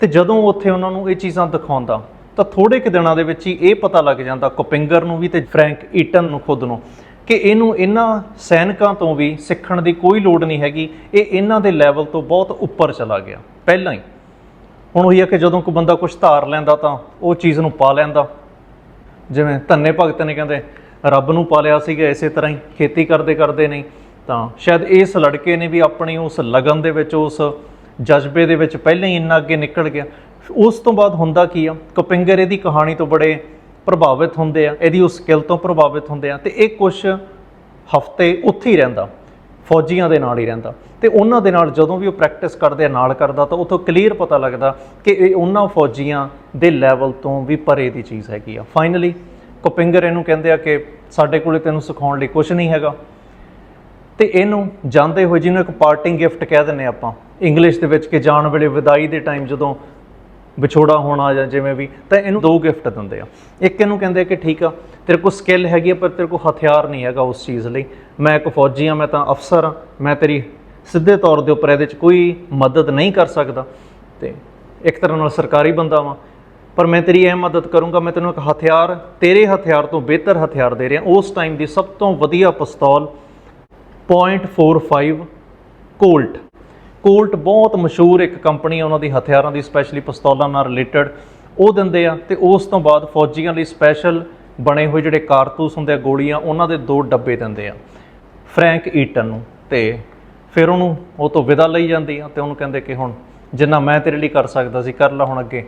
ਤੇ ਜਦੋਂ ਉੱਥੇ ਉਹਨਾਂ ਨੂੰ ਇਹ ਚੀਜ਼ਾਂ ਦਿਖਾਉਂਦਾ, ਤਾਂ ਥੋੜੇ ਕੁ ਦਿਨਾਂ ਦੇ ਵਿੱਚ ਹੀ ਇਹ ਪਤਾ ਲੱਗ ਜਾਂਦਾ ਕੋਪਿੰਗਰ ਨੂੰ ਵੀ ਤੇ ਫਰੈਂਕ ਈਟਨ ਨੂੰ ਖੁਦ ਨੂੰ ਕਿ ਇਹਨੂੰ ਇਹਨਾਂ ਸੈਨਿਕਾਂ ਤੋਂ ਵੀ ਸਿੱਖਣ ਦੀ ਕੋਈ ਲੋੜ ਨਹੀਂ ਹੈਗੀ। ਇਹ ਇਹਨਾਂ ਦੇ ਲੈਵਲ ਤੋਂ ਬਹੁਤ ਉੱਪਰ ਚਲਾ ਗਿਆ। ਪਹਿਲਾਂ ਹੀ। ਹੁਣ ਉਹੀ ਹੈ ਕਿ ਜਦੋਂ ਕੋਈ ਬੰਦਾ ਕੁਝ ਧਾਰ ਲੈਂਦਾ ਤਾਂ ਉਹ ਚੀਜ਼ ਨੂੰ ਪਾ ਲੈਂਦਾ। ਜਿਵੇਂ ਧੰਨੇ ਭਗਤ ਨੇ ਕਹਿੰਦੇ, ਰੱਬ ਨੂੰ ਪਾਲਿਆ ਸੀਗਾ, ਇਸੇ ਤਰ੍ਹਾਂ ਹੀ ਖੇਤੀ ਕਰਦੇ ਕਰਦੇ ਨਹੀਂ। ਤਾਂ ਸ਼ਾਇਦ ਇਸ ਲੜਕੇ ਨੇ ਵੀ ਆਪਣੀ ਉਸ ਲਗਨ ਦੇ ਵਿੱਚ, ਉਸ ਜਜ਼ਬੇ ਦੇ ਵਿੱਚ ਪਹਿਲਾਂ ਹੀ ਇੰਨਾ ਅੱਗੇ ਨਿਕਲ ਗਿਆ। ਉਸ ਤੋਂ ਬਾਅਦ ਹੁੰਦਾ ਕੀ ਆ? ਕਪਿੰਗਰ ਇਹਦੀ ਕਹਾਣੀ ਤੋਂ ਬੜੇ ਪ੍ਰਭਾਵਿਤ ਹੁੰਦੇ ਆ, ਇਹਦੀ ਉਸ ਸਕਿੱਲ ਤੋਂ ਪ੍ਰਭਾਵਿਤ ਹੁੰਦੇ ਆ, ਤੇ ਇਹ ਕੁਝ ਹਫ਼ਤੇ ਉੱਥੇ ਹੀ ਰਹਿੰਦਾ, ਫੌਜੀਆਂ ਦੇ ਨਾਲ ਹੀ ਰਹਿੰਦਾ। ਤੇ ਉਹਨਾਂ ਦੇ ਨਾਲ ਜਦੋਂ ਵੀ ਉਹ ਪ੍ਰੈਕਟਿਸ ਕਰਦੇ ਆ, ਨਾਲ ਕਰਦਾ, ਤਾਂ ਉਥੋਂ ਕਲੀਅਰ ਪਤਾ ਲੱਗਦਾ ਕਿ ਇਹ ਉਹਨਾਂ ਫੌਜੀਆਂ ਦੇ ਲੈਵਲ ਤੋਂ ਵੀ ਪਰੇ ਦੀ ਚੀਜ਼ ਹੈਗੀ ਆ। ਫਾਈਨਲੀ ਕਪਿੰਗਰ ਇਹਨੂੰ ਕਹਿੰਦੇ ਆ ਕਿ ਸਾਡੇ ਕੋਲੇ ਤੈਨੂੰ ਸਿਖਾਉਣ ਲਈ ਕੁਝ ਨਹੀਂ ਹੈਗਾ। ਤੇ ਇਹਨੂੰ ਜਾਂਦੇ ਹੋਏ ਜਿਹਨੂੰ ਇੱਕ ਪਾਰਟਿੰਗ ਗਿਫਟ ਕਹਿ ਦਿੰਨੇ ਆਪਾਂ ਇੰਗਲਿਸ਼ ਦੇ ਵਿੱਚ ਕਿ ਜਾਣ ਵੇਲੇ ਵਿਦਾਈ ਦੇ ਟਾਈਮ ਜਦੋਂ ਵਿਛੋੜਾ ਹੋਣਾ ਜਾਂ ਜਿਵੇਂ ਵੀ, ਤਾਂ ਇਹਨੂੰ ਦੋ ਗਿਫਟ ਦਿੰਦੇ ਆ। ਇੱਕ ਇਹਨੂੰ ਕਹਿੰਦੇ ਕਿ ਠੀਕ ਆ, ਤੇਰੇ ਕੋਲ ਸਕਿੱਲ ਹੈਗੀ ਆ, ਪਰ ਤੇਰੇ ਕੋਲ ਹਥਿਆਰ ਨਹੀਂ ਹੈਗਾ ਉਸ ਚੀਜ਼ ਲਈ। ਮੈਂ ਇੱਕ ਫੌਜੀ ਆ, ਮੈਂ ਤਾਂ ਅਫਸਰ ਆ, ਮੈਂ ਤੇਰੀ ਸਿੱਧੇ ਤੌਰ ਦੇ ਉੱਪਰ ਇਹਦੇ 'ਚ ਕੋਈ ਮਦਦ ਨਹੀਂ ਕਰ ਸਕਦਾ। ਤੇ ਇੱਕ ਤਰ੍ਹਾਂ ਨਾਲ ਸਰਕਾਰੀ ਬੰਦਾ ਵਾਂ, ਪਰ ਮੈਂ ਤੇਰੀ ਇਹ ਮਦਦ ਕਰੂੰਗਾ, ਮੈਂ ਤੈਨੂੰ ਇੱਕ ਹਥਿਆਰ, ਤੇਰੇ ਹਥਿਆਰ ਤੋਂ ਬਿਹਤਰ ਹਥਿਆਰ ਦੇ ਰਿਹਾ। ਉਸ ਟਾਈਮ ਦੀ ਸਭ ਤੋਂ ਵਧੀਆ ਪਿਸਤੌਲ .45 ਕੋਲਟ ਕੋਲਟ ਬਹੁਤ ਮਸ਼ਹੂਰ ਇੱਕ ਕੰਪਨੀ ਆ, ਉਹਨਾਂ ਦੀ ਹਥਿਆਰਾਂ ਦੀ ਸਪੈਸ਼ਲੀ ਪਿਸਤੌਲਾਂ ਨਾਲ ਰਿਲੇਟਡ ਉਹ ਦਿੰਦੇ ਆ ਤੇ ਉਸ ਤੋਂ ਬਾਅਦ ਫੌਜੀਆਂ ਲਈ ਸਪੈਸ਼ਲ ਬਣੇ ਹੋਏ ਜਿਹੜੇ ਕਾਰਤੂਸ ਹੁੰਦੇ ਆ, ਗੋਲੀਆਂ, ਉਹਨਾਂ ਦੇ ਦੋ ਡੱਬੇ ਦਿੰਦੇ ਆ ਫਰੈਂਕ ਈਟਨ ਨੂੰ ਤੇ ਫਿਰ ਉਹਨੂੰ ਉਹ ਤੋਂ ਵਿਦਾ ਲਈ ਜਾਂਦੀ ਆ ਤੇ ਉਹਨੂੰ ਕਹਿੰਦੇ ਕਿ ਹੁਣ ਜਿੰਨਾ ਮੈਂ ਤੇਰੇ ਲਈ ਕਰ ਸਕਦਾ ਸੀ, ਕਰ ਲੈ ਹੁਣ ਅੱਗੇ,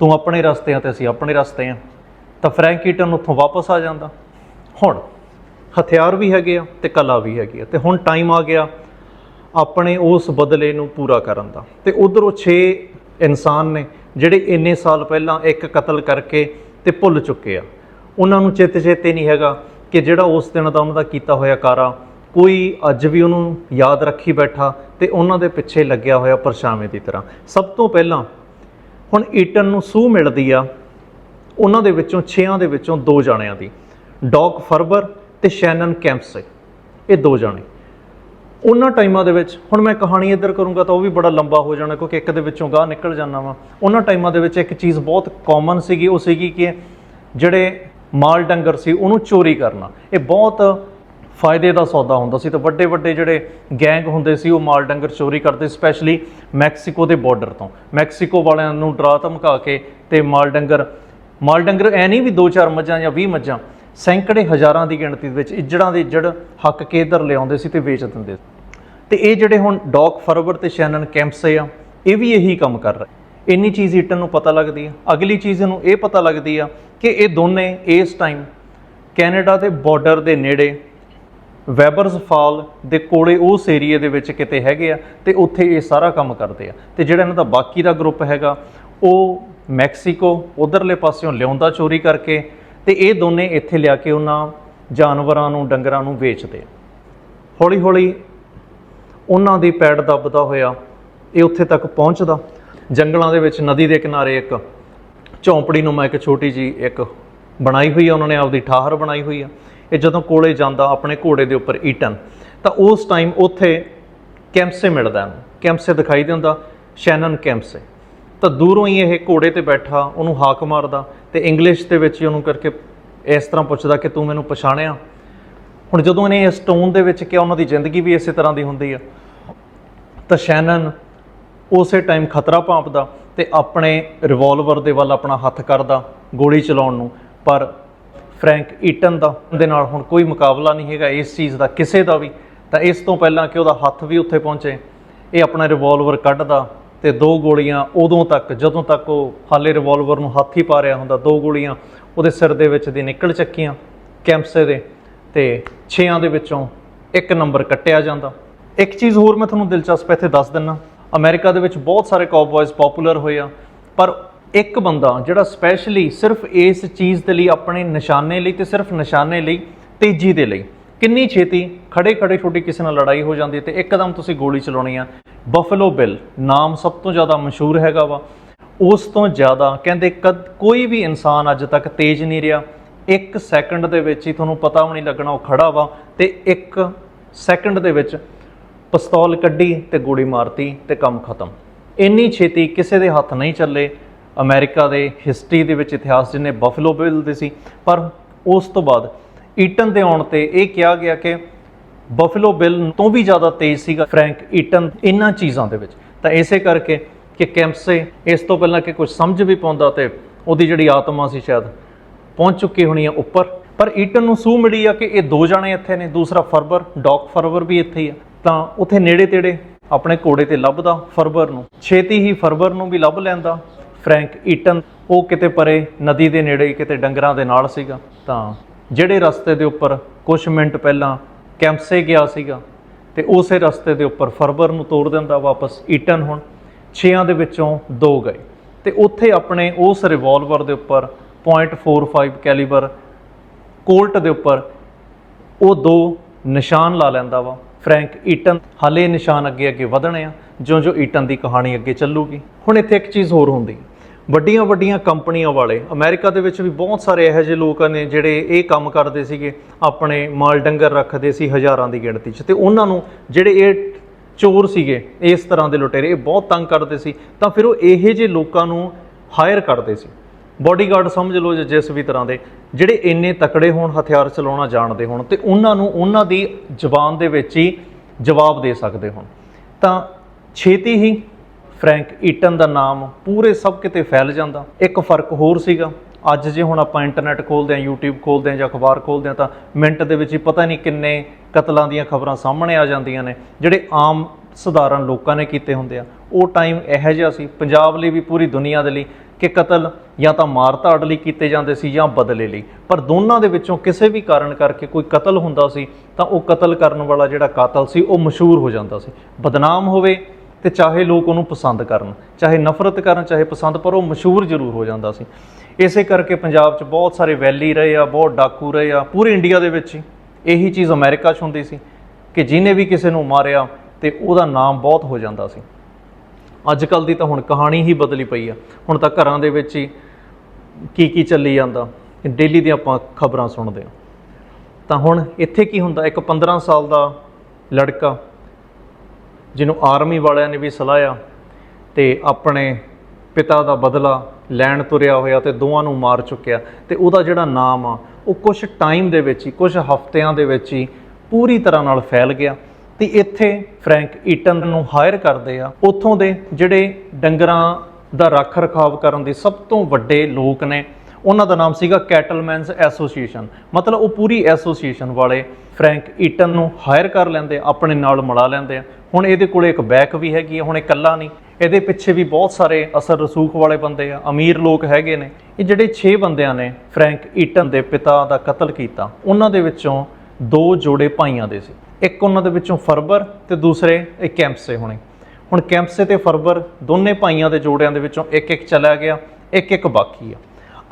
ਤੂੰ ਆਪਣੇ ਰਸਤੇ ਆ ਤੇ ਅਸੀਂ ਆਪਣੇ ਰਸਤੇ ਆ, ਤਾਂ ਫਰੈਂਕ ਈਟਨ ਉੱਥੋਂ ਵਾਪਸ ਆ ਜਾਂਦਾ। ਹੁਣ ਹਥਿਆਰ ਵੀ ਹੈਗੇ ਆ ਤੇ ਕਲਾ ਵੀ ਹੈਗੀ ਆ ਤੇ ਹੁਣ ਟਾਈਮ ਆ ਗਿਆ ਆਪਣੇ ਉਸ ਬਦਲੇ ਨੂੰ ਪੂਰਾ ਕਰਨ ਦਾ। ਤੇ ਉਧਰ ਉਹ 6 ਇਨਸਾਨ ਨੇ ਜਿਹੜੇ ਇੰਨੇ ਸਾਲ ਪਹਿਲਾਂ ਇੱਕ ਕਤਲ ਕਰਕੇ ਤੇ ਭੁੱਲ ਚੁੱਕੇ ਆ। ਉਹਨਾਂ ਨੂੰ ਚਿੱਤ ਚੇਤੇ ਨਹੀਂ ਹੈਗਾ ਕਿ ਜਿਹੜਾ ਉਸ ਦਿਨ ਦਾ ਉਹਨਾਂ ਦਾ ਕੀਤਾ ਹੋਇਆ ਕਾਰਾ, ਕੋਈ ਅੱਜ ਵੀ ਉਹਨੂੰ ਯਾਦ ਰੱਖੀ ਬੈਠਾ ਤੇ ਉਹਨਾਂ ਦੇ ਪਿੱਛੇ ਲੱਗਿਆ ਹੋਇਆ ਪਰਛਾਵੇਂ ਦੀ ਤਰ੍ਹਾਂ। ਸਭ ਤੋਂ ਪਹਿਲਾਂ ਹੁਣ ਈਟਨ ਨੂੰ ਸੂਹ ਮਿਲਦੀ ਆ, ਉਹਨਾਂ ਦੇ ਵਿੱਚੋਂ, ਛੇਆਂ ਦੇ ਵਿੱਚੋਂ ਦੋ ਜਾਣਿਆਂ ਦੀ। ਡੌਗ ਫਰਬਰ ਤੇ ਸ਼ੈਨਨ ਕੈਂਪਸੇ। ਇਹ ਦੋ ਜਾਣੇ। ਉਹਨਾਂ ਟਾਈਮਾਂ ਦੇ ਵਿੱਚ, ਹੁਣ ਮੈਂ ਕਹਾਣੀ ਇੱਧਰ ਕਰੂੰਗਾ ਤਾਂ ਉਹ ਵੀ ਬੜਾ ਲੰਬਾ ਹੋ ਜਾਣਾ ਕਿਉਂਕਿ ਇੱਕ ਦੇ ਵਿੱਚੋਂ ਗਾਹ ਨਿਕਲ ਜਾਣਾ ਵਾ। ਉਹਨਾਂ ਟਾਈਮਾਂ ਦੇ ਵਿੱਚ ਇੱਕ ਚੀਜ਼ ਬਹੁਤ ਕਾਮਨ ਸੀਗੀ, ਉਹ ਸੀਗੀ ਕਿ ਜਿਹੜੇ ਮਾਲ ਡੰਗਰ ਸੀ ਉਹਨੂੰ ਚੋਰੀ ਕਰਨਾ। ਇਹ ਬਹੁਤ ਫਾਇਦੇ ਦਾ ਸੌਦਾ ਹੁੰਦਾ ਸੀ ਤੇ ਵੱਡੇ ਵੱਡੇ ਜਿਹੜੇ ਗੈਂਗ ਹੁੰਦੇ ਸੀ ਉਹ ਮਾਲ ਡੰਗਰ ਚੋਰੀ ਕਰਦੇ ਸਪੈਸ਼ਲੀ ਮੈਕਸੀਕੋ ਦੇ ਬਾਰਡਰ ਤੋਂ। ਮੈਕਸੀਕੋ ਵਾਲਿਆਂ ਨੂੰ ਡਰਾ ਧਮਕਾ ਕੇ ਤੇ ਮਾਲ ਡੰਗਰ ਮਾਲ ਡੰਗਰ ਐ ਨਹੀਂ ਵੀ 2-4 ਮੱਝਾਂ ਜਾਂ 20 ਮੱਝਾਂ ਸੈਂਕੜੇ ਹਜ਼ਾਰਾਂ ਦੀ ਗਿਣਤੀ ਦੇ ਵਿੱਚ ਇੱਜੜਾਂ ਦੇ ਇੱਜੜ ਹੱਕ ਕੇ ਇੱਧਰ ਲਿਆਉਂਦੇ ਸੀ ਤੇ ਵੇਚ ਦਿੰਦੇ ਸੀ। ਤੇ ਇਹ ਜਿਹੜੇ ਹੁਣ ਡੌਗ ਫਰਵਰ ਤੇ ਸ਼ੈਨਨ ਕੈਂਪਸ ਆ, ਇਹ ਵੀ ਇਹੀ ਕੰਮ ਕਰ ਰਹੇ। ਇੰਨੀ ਚੀਜ਼ ਈਟਨ ਨੂੰ ਪਤਾ ਲੱਗਦੀ ਆ। ਅਗਲੀ ਚੀਜ਼ ਨੂੰ ਇਹ ਪਤਾ ਲੱਗਦੀ ਆ ਕਿ ਇਹ ਦੋਨੇ ਇਸ ਟਾਈਮ ਕੈਨੇਡਾ ਦੇ ਬਾਰਡਰ ਦੇ ਨੇੜੇ ਵੈਬਰਸ ਫਾਲ ਦੇ ਕੋਲੇ ਉਸ ਏਰੀਆ ਦੇ ਵਿੱਚ ਕਿਤੇ ਹੈਗੇ ਆ ਤੇ ਉੱਥੇ ਇਹ ਸਾਰਾ ਕੰਮ ਕਰਦੇ ਆ। ਤੇ ਜਿਹੜਾ ਇਹਨਾਂ ਦਾ ਬਾਕੀ ਦਾ ਗਰੁੱਪ ਹੈਗਾ, ਉਹ ਮੈਕਸੀਕੋ ਉਧਰਲੇ ਪਾਸਿਓਂ ਲਿਆਉਂਦਾ ਚੋਰੀ ਕਰਕੇ ਤੇ ਇਹ ਦੋਨੇ ਇੱਥੇ ਲਿਆ ਕੇ ਉਹਨਾਂ ਜਾਨਵਰਾਂ ਨੂੰ, ਡੰਗਰਾਂ ਨੂੰ ਵੇਚਦੇ ਹੌਲੀ ਹੌਲੀ ਉਹਨਾਂ ਦੀ ਪੈੜ ਦੱਬਦਾ ਹੋਇਆ ਇਹ ਉੱਥੇ ਤੱਕ ਪਹੁੰਚਦਾ। ਜੰਗਲਾਂ ਦੇ ਵਿੱਚ ਨਦੀ ਦੇ ਕਿਨਾਰੇ ਇੱਕ ਝੌਂਪੜੀ ਨੂੰ ਮੈਂ ਇੱਕ ਛੋਟੀ ਜੀ ਇੱਕ ਬਣਾਈ ਹੋਈ ਆ, ਉਹਨਾਂ ਨੇ ਆਪਦੀ ਠਾਹਰ ਬਣਾਈ ਹੋਈ ਆ। ਇਹ ਜਦੋਂ ਕੋਲੇ ਜਾਂਦਾ, ਆਪਣੇ ਘੋੜੇ ਦੇ ਉੱਪਰ ਈਟਨ ਤਾਂ ਉਸ ਟਾਈਮ ਉੱਥੇ ਕੈਂਪਸੇ ਮਿਲਦਾ। ਇਹਨੂੰ ਕੈਂਪਸੇ ਦਿਖਾਈ ਦਿੰਦਾ, ਸ਼ੈਨਨ ਕੈਂਪਸੇ। ਤਾਂ ਦੂਰੋਂ ਹੀ ਇਹ ਘੋੜੇ ਤੇ ਬੈਠਾ, ਉਹਨੂੰ ਹਾਕ ਮਾਰਦਾ ਤੇ ਇੰਗਲਿਸ਼ ਦੇ ਵਿੱਚ ਹੀ ਉਹਨੂੰ ਕਰਕੇ ਇਸ ਤਰ੍ਹਾਂ ਪੁੱਛਦਾ ਕਿ ਤੂੰ ਮੈਨੂੰ ਪਛਾਣਿਆ? ਹੁਣ ਜਦੋਂ ਇਹਨੇ ਇਸ ਟੋਨ ਦੇ ਵਿੱਚ ਕਿਹਾ, ਉਹਨਾਂ ਦੀ ਜ਼ਿੰਦਗੀ ਵੀ ਇਸੇ ਤਰ੍ਹਾਂ ਦੀ ਹੁੰਦੀ ਆ। ਤਾਂ ਸ਼ੈਨਨ ਉਸੇ ਟਾਈਮ ਖਤਰਾ ਭਾਂਪਦਾ ਤੇ ਆਪਣੇ ਰਿਵਾਲਵਰ ਦੇ ਵੱਲ ਆਪਣਾ ਹੱਥ ਕਰਦਾ ਗੋਲੀ ਚਲਾਉਣ ਨੂੰ। ਪਰ ਫਰੈਂਕ ਈਟਨ ਦਾ ਦੇ ਨਾਲ ਹੁਣ ਕੋਈ ਮੁਕਾਬਲਾ ਨਹੀਂ ਹੈਗਾ ਇਸ ਚੀਜ਼ ਦਾ, ਕਿਸੇ ਦਾ ਵੀ। ਤਾਂ ਇਸ ਤੋਂ ਪਹਿਲਾਂ ਕਿ ਉਹਦਾ ਹੱਥ ਵੀ ਉੱਥੇ ਪਹੁੰਚੇ, ਇਹ ਆਪਣਾ ਰਿਵਾਲਵਰ ਕੱਢਦਾ ਤੇ ਦੋ ਗੋਲੀਆਂ ਉਦੋਂ ਤੱਕ, ਜਦੋਂ ਤੱਕ ਉਹ ਹਾਲੇ ਰਿਵਾਲਵਰ ਨੂੰ ਹੱਥ ਹੀ ਪਾ ਰਿਹਾ ਹੁੰਦਾ, ਦੋ ਗੋਲੀਆਂ ਉਹਦੇ ਸਿਰ ਦੇ ਵਿੱਚ ਦੀ ਨਿਕਲ ਚੱਕੀਆਂ ਕੈਂਪਸੇ ਦੇ ਤੇ ਛੇਆਂ ਦੇ ਵਿੱਚੋਂ ਇੱਕ ਨੰਬਰ ਕੱਟਿਆ ਜਾਂਦਾ। ਇੱਕ ਚੀਜ਼ ਹੋਰ ਮੈਂ ਤੁਹਾਨੂੰ ਦਿਲਚਸਪ ਇੱਥੇ ਦੱਸ ਦਿੰਨਾ, ਅਮਰੀਕਾ ਦੇ ਵਿੱਚ ਬਹੁਤ ਸਾਰੇ ਕਾਊਬॉयਜ਼ ਪਪੂਲਰ ਹੋਏ ਆ, ਪਰ ਇੱਕ ਬੰਦਾ ਜਿਹੜਾ ਸਪੈਸ਼ਲੀ ਸਿਰਫ ਇਸ ਚੀਜ਼ ਦੇ ਲਈ, ਆਪਣੇ ਨਿਸ਼ਾਨੇ ਲਈ ਤੇ ਸਿਰਫ ਨਿਸ਼ਾਨੇ ਲਈ ਤੇਜ਼ੀ ਦੇ ਲਈ ਕਿੰਨੀ ਛੇਤੀ ਖੜੇ ਖੜੇ ਛੋਟੀ ਕਿਸੇ ਨਾਲ ਲੜਾਈ ਹੋ ਜਾਂਦੀ ਤੇ ਇੱਕਦਮ ਤੁਸੀਂ ਗੋਲੀ ਚਲਾਉਣੀ ਆ। ਬਫਲੋ ਬਿਲ ਨਾਮ ਸਭ ਤੋਂ ਜ਼ਿਆਦਾ ਮਸ਼ਹੂਰ ਹੈਗਾ ਵਾ। ਉਸ ਤੋਂ ਜ਼ਿਆਦਾ ਕਹਿੰਦੇ ਕਦ ਕੋਈ ਵੀ ਇਨਸਾਨ ਅੱਜ ਤੱਕ ਤੇਜ਼ ਨਹੀਂ ਰਿਹਾ। ਇੱਕ ਸੈਕਿੰਡ ਦੇ ਵਿੱਚ ਹੀ ਤੁਹਾਨੂੰ ਪਤਾ ਵੀ ਨਹੀਂ ਲੱਗਣਾ ਉਹ ਖੜਾ ਵਾ ਤੇ ਇੱਕ ਸੈਕਿੰਡ ਦੇ ਵਿੱਚ ਪਿਸਤੌਲ ਕੱਢੀ ਤੇ ਗੋਲੀ ਮਾਰਤੀ ਤੇ ਕੰਮ ਖਤਮ। ਇੰਨੀ ਛੇਤੀ ਕਿਸੇ ਦੇ ਹੱਥ ਨਹੀਂ ਚੱਲੇ। ਅਮਰੀਕਾ ਦੇ ਹਿਸਟਰੀ ਦੇ ਵਿੱਚ ਇਤਿਹਾਸ ਜਿੰਨੇ ਬਫਲੋ ਬਿਲ ਦੇ ਸੀ। ਪਰ ਉਸ ਤੋਂ ਬਾਅਦ ਈਟਨ ਦੇ ਆਉਣ ਤੇ ਇਹ ਕਿਹਾ ਗਿਆ ਕਿ ਬਫਲੋ ਬਿਲ ਤੋਂ ਵੀ ਜ਼ਿਆਦਾ ਤੇਜ਼ ਸੀਗਾ ਫਰੈਂਕ ਈਟਨ ਇਹਨਾਂ ਚੀਜ਼ਾਂ ਦੇ ਵਿੱਚ। ਤਾਂ ਇਸੇ ਕਰਕੇ ਕਿ ਕੈਂਪਸੇ ਇਸ ਤੋਂ ਪਹਿਲਾਂ ਕਿ ਕੁਝ ਸਮਝ ਵੀ ਪਾਉਂਦਾ ਤੇ ਉਹਦੀ ਜਿਹੜੀ ਆਤਮਾ ਸੀ ਸ਼ਾਇਦ ਪਹੁੰਚ ਚੁੱਕੀ ਹੋਣੀ ਆ ਉੱਪਰ। ਪਰ ਈਟਨ ਨੂੰ ਸੂਹ ਮਿਲੀ ਆ ਕਿ ਇਹ ਦੋ ਜਣੇ ਇੱਥੇ ਨੇ, ਦੂਸਰਾ ਫਰਬਰ, ਡੌਕ ਫਰਵਰ ਵੀ ਇੱਥੇ ਹੀ ਆ। ਤਾਂ ਉੱਥੇ ਨੇੜੇ ਤੇੜੇ ਆਪਣੇ ਘੋੜੇ ਤੇ ਲੱਭਦਾ ਫਰਵਰ ਨੂੰ। ਛੇਤੀ ਹੀ ਫਰਵਰ ਨੂੰ ਵੀ ਲੱਭ ਲੈਂਦਾ ਫਰੈਂਕ ਈਟਨ। ਉਹ ਕਿਤੇ ਪਰੇ ਨਦੀ ਦੇ ਨੇੜੇ, ਕਿਤੇ ਡੰਗਰਾਂ ਦੇ ਨਾਲ ਸੀਗਾ। ਤਾਂ ਜਿਹੜੇ ਰਸਤੇ ਦੇ ਉੱਪਰ ਕੁਝ ਮਿੰਟ ਪਹਿਲਾਂ ਕੈਂਪਸੇ ਗਿਆ ਸੀਗਾ ਤੇ ਉਸੇ ਰਸਤੇ ਦੇ ਉੱਪਰ ਫਰਵਰ ਨੂੰ ਤੋੜ ਦਿੰਦਾ ਵਾਪਸ ਈਟਨ ਹੁਣ। ਛੇਆਂ ਦੇ ਵਿੱਚੋਂ ਦੋ ਗਏ। ਤੇ ਉੱਥੇ ਆਪਣੇ ਉਸ ਰਿਵਾਲਵਰ ਦੇ ਉੱਪਰ .45 ਕੈਲੀਬਰ ਕੋਲਟ ਦੇ ਉੱਪਰ ਉਹ ਦੋ ਨਿਸ਼ਾਨ ਲਾ ਲੈਂਦਾ ਵਾ। ਫਰੈਂਕ ਈਟਨ, ਹਲੇ ਨਿਸ਼ਾਨ ਅੱਗੇ ਅੱਗੇ ਵਧਣੇ ਆ। ਜਿਉਂ ਜਿਉਂ ਈਟਨ ਦੀ ਕਹਾਣੀ ਅੱਗੇ ਚੱਲੂਗੀ। ਹੁਣ ਇੱਥੇ ਇੱਕ ਚੀਜ਼ ਹੋਰ ਹੁੰਦੀ। ਵੱਡੀਆਂ ਵੱਡੀਆਂ ਕੰਪਨੀਆਂ ਵਾਲੇ, ਅਮਰੀਕਾ ਦੇ ਵਿੱਚ ਵੀ ਬਹੁਤ ਸਾਰੇ ਇਹੋ ਜਿਹੇ ਲੋਕ ਨੇ ਜਿਹੜੇ ਇਹ ਕੰਮ ਕਰਦੇ ਸੀਗੇ, ਆਪਣੇ ਮਾਲ ਡੰਗਰ ਰੱਖਦੇ ਸੀ ਹਜ਼ਾਰਾਂ ਦੀ ਗਿਣਤੀ 'ਚ। ਤੇ ਉਹਨਾਂ ਨੂੰ ਜਿਹੜੇ ਇਹ ਚੋਰ ਸੀਗੇ, ਇਸ ਤਰ੍ਹਾਂ ਦੇ ਲੁਟੇਰੇ, ਇਹ ਬਹੁਤ ਤੰਗ ਕਰਦੇ ਸੀ। ਤਾਂ ਫਿਰ ਉਹ ਇਹੋ ਜਿਹੇ ਲੋਕਾਂ ਨੂੰ ਹਾਇਰ ਕਰਦੇ ਸੀ। ਬਾਡੀਗਾਰਡ ਸਮਝ ਲਓ ਜਾਂ ਜਿਸ ਵੀ ਤਰ੍ਹਾਂ ਦੇ, ਜਿਹੜੇ ਇੰਨੇ ਤਕੜੇ ਹੋਣ, ਹਥਿਆਰ ਚਲਾਉਣਾ ਜਾਣਦੇ ਹੋਣ, ਤੇ ਉਹਨਾਂ ਨੂੰ ਉਹਨਾਂ ਦੀ ਜ਼ੁਬਾਨ ਦੇ ਵਿੱਚ ਹੀ ਜਵਾਬ ਦੇ ਸਕਦੇ ਹੋਣ। ਤਾਂ ਛੇਤੀ ਹੀ ਫਰੈਂਕ ਈਟਨ ਦਾ ਨਾਮ ਪੂਰੇ ਸਭ ਕਿਤੇ ਫੈਲ ਜਾਂਦਾ। ਇੱਕ ਫ਼ਰਕ ਹੋਰ ਸੀਗਾ। ਅੱਜ ਜੇ ਹੁਣ ਆਪਾਂ ਇੰਟਰਨੈਟ ਖੋਲਦੇ ਹਾਂ, YouTube ਖੋਲਦੇ ਹਾਂ ਜਾਂ ਅਖਬਾਰ ਖੋਲਦੇ ਹਾਂ, ਤਾਂ ਮਿੰਟ ਦੇ ਵਿੱਚ ਹੀ ਪਤਾ ਨਹੀਂ ਕਿੰਨੇ ਕਤਲਾਂ ਦੀਆਂ ਖਬਰਾਂ ਸਾਹਮਣੇ ਆ ਜਾਂਦੀਆਂ ਨੇ, ਜਿਹੜੇ ਆਮ ਸਧਾਰਨ ਲੋਕਾਂ ਨੇ ਕੀਤੇ ਹੁੰਦੇ ਆ। ਉਹ ਟਾਈਮ ਇਹੋ ਜਿਹਾ ਸੀ। ਪੰਜਾਬ ਲਈ ਵੀ ਪੂਰੀ ਦੁਨੀਆ ਦੇ ਲਈ ਕਿ ਕਤਲ ਜਾਂ ਤਾਂ ਮਾਰ ਧਾੜ ਲਈ ਕੀਤੇ ਜਾਂਦੇ ਸੀ ਜਾਂ ਬਦਲੇ ਲਈ। ਪਰ ਦੋਨਾਂ ਦੇ ਵਿੱਚੋਂ ਕਿਸੇ ਵੀ ਕਾਰਨ ਕਰਕੇ ਕੋਈ ਕਤਲ ਹੁੰਦਾ ਸੀ, ਤਾਂ ਉਹ ਕਤਲ ਕਰਨ ਵਾਲਾ ਜਿਹੜਾ ਕਾਤਲ ਸੀ, ਉਹ ਮਸ਼ਹੂਰ ਹੋ ਜਾਂਦਾ ਸੀ। ਬਦਨਾਮ ਹੋਵੇ ਤੇ ਚਾਹੇ ਲੋਕ ਉਹਨੂੰ ਪਸੰਦ ਕਰਨ, ਚਾਹੇ ਨਫ਼ਰਤ ਕਰਨ, ਚਾਹੇ ਪਸੰਦ, ਪਰ ਉਹ ਮਸ਼ਹੂਰ ਜ਼ਰੂਰ ਹੋ ਜਾਂਦਾ ਸੀ। ਇਸੇ ਕਰਕੇ ਪੰਜਾਬ 'ਚ ਬਹੁਤ ਸਾਰੇ ਵੈਲੀ ਰਹੇ ਆ, ਬਹੁਤ ਡਾਕੂ ਰਹੇ ਆ, ਪੂਰੇ ਇੰਡੀਆ ਦੇ ਵਿੱਚ ਹੀ ਇਹੀ ਚੀਜ਼ ਅਮਰੀਕਾ 'ਚ ਹੁੰਦੀ ਸੀ ਕਿ ਜਿਹਨੇ ਵੀ ਕਿਸੇ ਨੂੰ ਮਾਰਿਆ ਤੇ ਉਹਦਾ ਨਾਮ ਬਹੁਤ ਹੋ ਜਾਂਦਾ ਸੀ। ਅੱਜ ਕੱਲ ਦੀ ਤਾਂ ਹੁਣ ਕਹਾਣੀ ਹੀ ਬਦਲੀ ਪਈ ਆ। ਹੁਣ ਤਾਂ ਘਰਾਂ ਦੇ ਵਿੱਚ ਹੀ ਕੀ ਕੀ ਚੱਲੀ ਜਾਂਦਾ, ਡੇਲੀ ਦੀਆਂ ਆਪਾਂ ਖਬਰਾਂ ਸੁਣਦੇ ਆ। ਤਾਂ ਹੁਣ ਇੱਥੇ ਕੀ ਹੁੰਦਾ? ਇੱਕ 15 ਸਾਲ ਦਾ ਲੜਕਾ ਜਿਹਨੂੰ ਆਰਮੀ ਵਾਲਿਆਂ ਨੇ ਵੀ ਸਲਾਹਿਆ ਤੇ ਆਪਣੇ ਪਿਤਾ ਦਾ ਬਦਲਾ ਲੈਣ ਤੁਰਿਆ ਹੋਇਆ ਤੇ ਦੋਵਾਂ ਨੂੰ ਮਾਰ ਚੁੱਕਿਆ ਤੇ ਉਹਦਾ ਜਿਹੜਾ ਨਾਮ ਆ, ਉਹ ਕੁਝ ਟਾਈਮ ਦੇ ਵਿੱਚ ਹੀ ਕੁਝ ਹਫ਼ਤਿਆਂ ਦੇ ਵਿੱਚ ਹੀ ਪੂਰੀ ਤਰ੍ਹਾਂ ਨਾਲ ਫੈਲ ਗਿਆ ਤੇ ਇੱਥੇ ਫਰੈਂਕ ਈਟਨ ਨੂੰ ਹਾਇਰ ਕਰਦੇ ਆ। ਉੱਥੋਂ ਦੇ ਜਿਹੜੇ ਡੰਗਰਾਂ ਦਾ ਰੱਖ ਰਖਾਵ ਕਰਨ ਦੇ ਸਭ ਤੋਂ ਵੱਡੇ ਲੋਕ ਨੇ, ਉਹਨਾਂ ਦਾ ਨਾਮ ਸੀਗਾ ਕੈਟਲਮੈਨਸ ਐਸੋਸੀਏਸ਼ਨ। ਮਤਲਬ ਉਹ ਪੂਰੀ ਐਸੋਸੀਏਸ਼ਨ ਵਾਲੇ ਫਰੈਂਕ ਈਟਨ ਨੂੰ ਹਾਇਰ ਕਰ ਲੈਂਦੇ ਆਪਣੇ ਨਾਲ ਮਿਲਾ ਲੈਂਦੇ ਆ। ਹੁਣ ਇਹਦੇ ਕੋਲੇ ਇੱਕ ਬੈਕ ਵੀ ਹੈਗੀ ਆ, ਹੁਣ ਇਹ ਇਕੱਲਾ ਨਹੀਂ। ਇਹਦੇ ਪਿੱਛੇ ਵੀ ਬਹੁਤ ਸਾਰੇ ਅਸਰ ਰਸੂਖ ਵਾਲੇ ਬੰਦੇ ਆ, ਅਮੀਰ ਲੋਕ ਹੈਗੇ ਨੇ। ਇਹ ਜਿਹੜੇ 6 ਬੰਦਿਆਂ ਨੇ ਫਰੈਂਕ ਈਟਨ ਦੇ ਪਿਤਾ ਦਾ ਕਤਲ ਕੀਤਾ, ਉਹਨਾਂ ਦੇ ਵਿੱਚੋਂ ਦੋ ਜੋੜੇ ਭਾਈਆਂ ਦੇ ਸੀ। ਇੱਕ ਉਹਨਾਂ ਦੇ ਵਿੱਚੋਂ ਫਰਬਰ ਤੇ ਦੂਸਰੇ ਇਹ ਕੈਂਪਸੇ ਹੋਣੇ। ਹੁਣ ਕੈਂਪਸੇ ਤੇ ਫਰਬਰ ਦੋਨੇ ਭਾਈਆਂ ਦੇ ਜੋੜਿਆਂ ਦੇ ਵਿੱਚੋਂ ਇੱਕ ਇੱਕ ਚਲਾ ਗਿਆ, ਇੱਕ ਇੱਕ ਬਾਕੀ ਆ।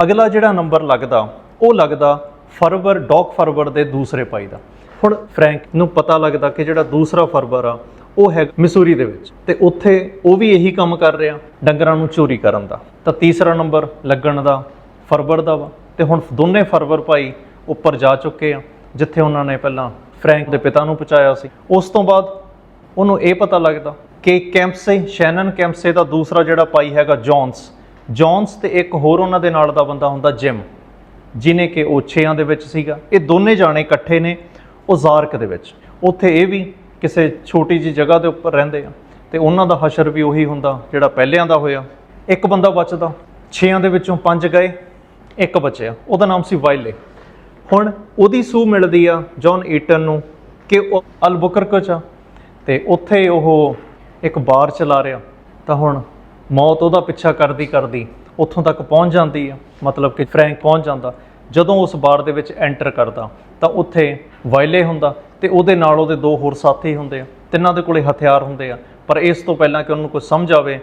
ਅਗਲਾ ਜਿਹੜਾ ਨੰਬਰ ਲੱਗਦਾ, ਉਹ ਲੱਗਦਾ ਫਰਬਰ ਡੌਕ ਫਰਬਰ ਦੇ ਦੂਸਰੇ ਭਾਈ ਦਾ। ਹੁਣ ਫਰੈਂਕ ਨੂੰ ਪਤਾ ਲੱਗਦਾ ਕਿ ਜਿਹੜਾ ਦੂਸਰਾ ਫਰਬਰ ਆ ਉਹ ਹੈ ਮਿਸੂਰੀ ਦੇ ਵਿੱਚ। ਤੇ ਉੱਥੇ ਉਹ ਵੀ ਇਹੀ ਕੰਮ ਕਰ ਰਿਹਾ, ਡੰਗਰਾਂ ਨੂੰ ਚੋਰੀ ਕਰਨ ਦਾ। ਤਾਂ ਤੀਸਰਾ ਨੰਬਰ ਲੱਗਣ ਦਾ, ਫਰਵਰ ਦਾ ਵਾ। ਤੇ ਹੁਣ ਦੋਨੇ ਫਰਵਰ ਭਾਈ ਉੱਪਰ ਜਾ ਚੁੱਕੇ ਆ, ਜਿੱਥੇ ਉਹਨਾਂ ਨੇ ਪਹਿਲਾਂ ਫਰੈਂਕ ਦੇ ਪਿਤਾ ਨੂੰ ਪਹੁੰਚਾਇਆ ਸੀ। ਉਸ ਤੋਂ ਬਾਅਦ ਉਹਨੂੰ ਇਹ ਪਤਾ ਲੱਗਦਾ ਕਿ ਕੈਂਪਸੇ, ਸ਼ੈਨਨ ਕੈਂਪਸੇ ਦਾ ਦੂਸਰਾ ਜਿਹੜਾ ਭਾਈ ਹੈਗਾ ਜੌਨਸ। ਜੌਨਸ ਤੇ ਇੱਕ ਹੋਰ ਉਹਨਾਂ ਦੇ ਨਾਲ ਦਾ ਬੰਦਾ ਹੁੰਦਾ ਜਿਮ, ਜਿਨੇ ਕਿ ਉਹ ਛੇਆਂ ਦੇ ਵਿੱਚ ਸੀਗਾ। ਇਹ ਦੋਨੇ ਜਾਣੇ ਇਕੱਠੇ ਨੇ ਓਜ਼ਾਰਕ ਦੇ ਵਿੱਚ। ਉੱਥੇ ਇਹ ਵੀ ਕਿਸੇ ਛੋਟੀ ਜੀ ਜਗ੍ਹਾ ਦੇ ਉੱਪਰ ਰਹਿੰਦੇ ਆ, ਤੇ ਉਹਨਾਂ ਦਾ ਹਸ਼ਰ ਵੀ ਉਹੀ ਹੁੰਦਾ ਜਿਹੜਾ ਪਹਿਲਿਆਂ ਦਾ ਹੋਇਆ। ਇੱਕ ਬੰਦਾ ਬਚਦਾ, ਛੇਆਂ ਦੇ ਵਿੱਚੋਂ ਪੰਜ ਗਏ, ਇੱਕ ਬਚਿਆ। ਉਹਦਾ ਨਾਮ ਸੀ ਵਾਈਲੇ ਹੁਣ ਉਹਦੀ ਸੂਹ ਮਿਲਦੀ ਆ ਜੌਨ ਈਟਨ ਨੂੰ ਕਿ ਉਹ ਅਲਬੁਕਰਕ ਚ ਆ, ਤੇ ਉੱਥੇ ਉਹ ਇੱਕ ਬਾਰ ਚਲਾ ਰਿਹਾ। ਤਾਂ ਹੁਣ ਮੌਤ ਉਹਦਾ ਪਿੱਛਾ ਕਰਦੀ ਕਰਦੀ ਉੱਥੋਂ ਤੱਕ ਪਹੁੰਚ ਜਾਂਦੀ ਆ, ਮਤਲਬ ਕਿ ਫਰੈਂਕ ਪਹੁੰਚ ਜਾਂਦਾ। ਜਦੋਂ ਉਸ ਬਾਰ ਦੇ ਵਿੱਚ ਐਂਟਰ ਕਰਦਾ, ਤਾਂ ਉੱਥੇ ਵਾਇਲੇ ਹੁੰਦਾ ਤੇ ਉਹਦੇ ਨਾਲ ਉਹਦੇ ਦੋ ਹੋਰ ਸਾਥੀ ਹੁੰਦੇ ਆ, ਤਿੰਨਾਂ ਦੇ ਕੋਲੇ ਹਥਿਆਰ ਹੁੰਦੇ ਆ। ਪਰ ਇਸ ਤੋਂ ਪਹਿਲਾਂ ਕਿ ਉਹਨੂੰ ਕੁਝ ਸਮਝ ਆਵੇ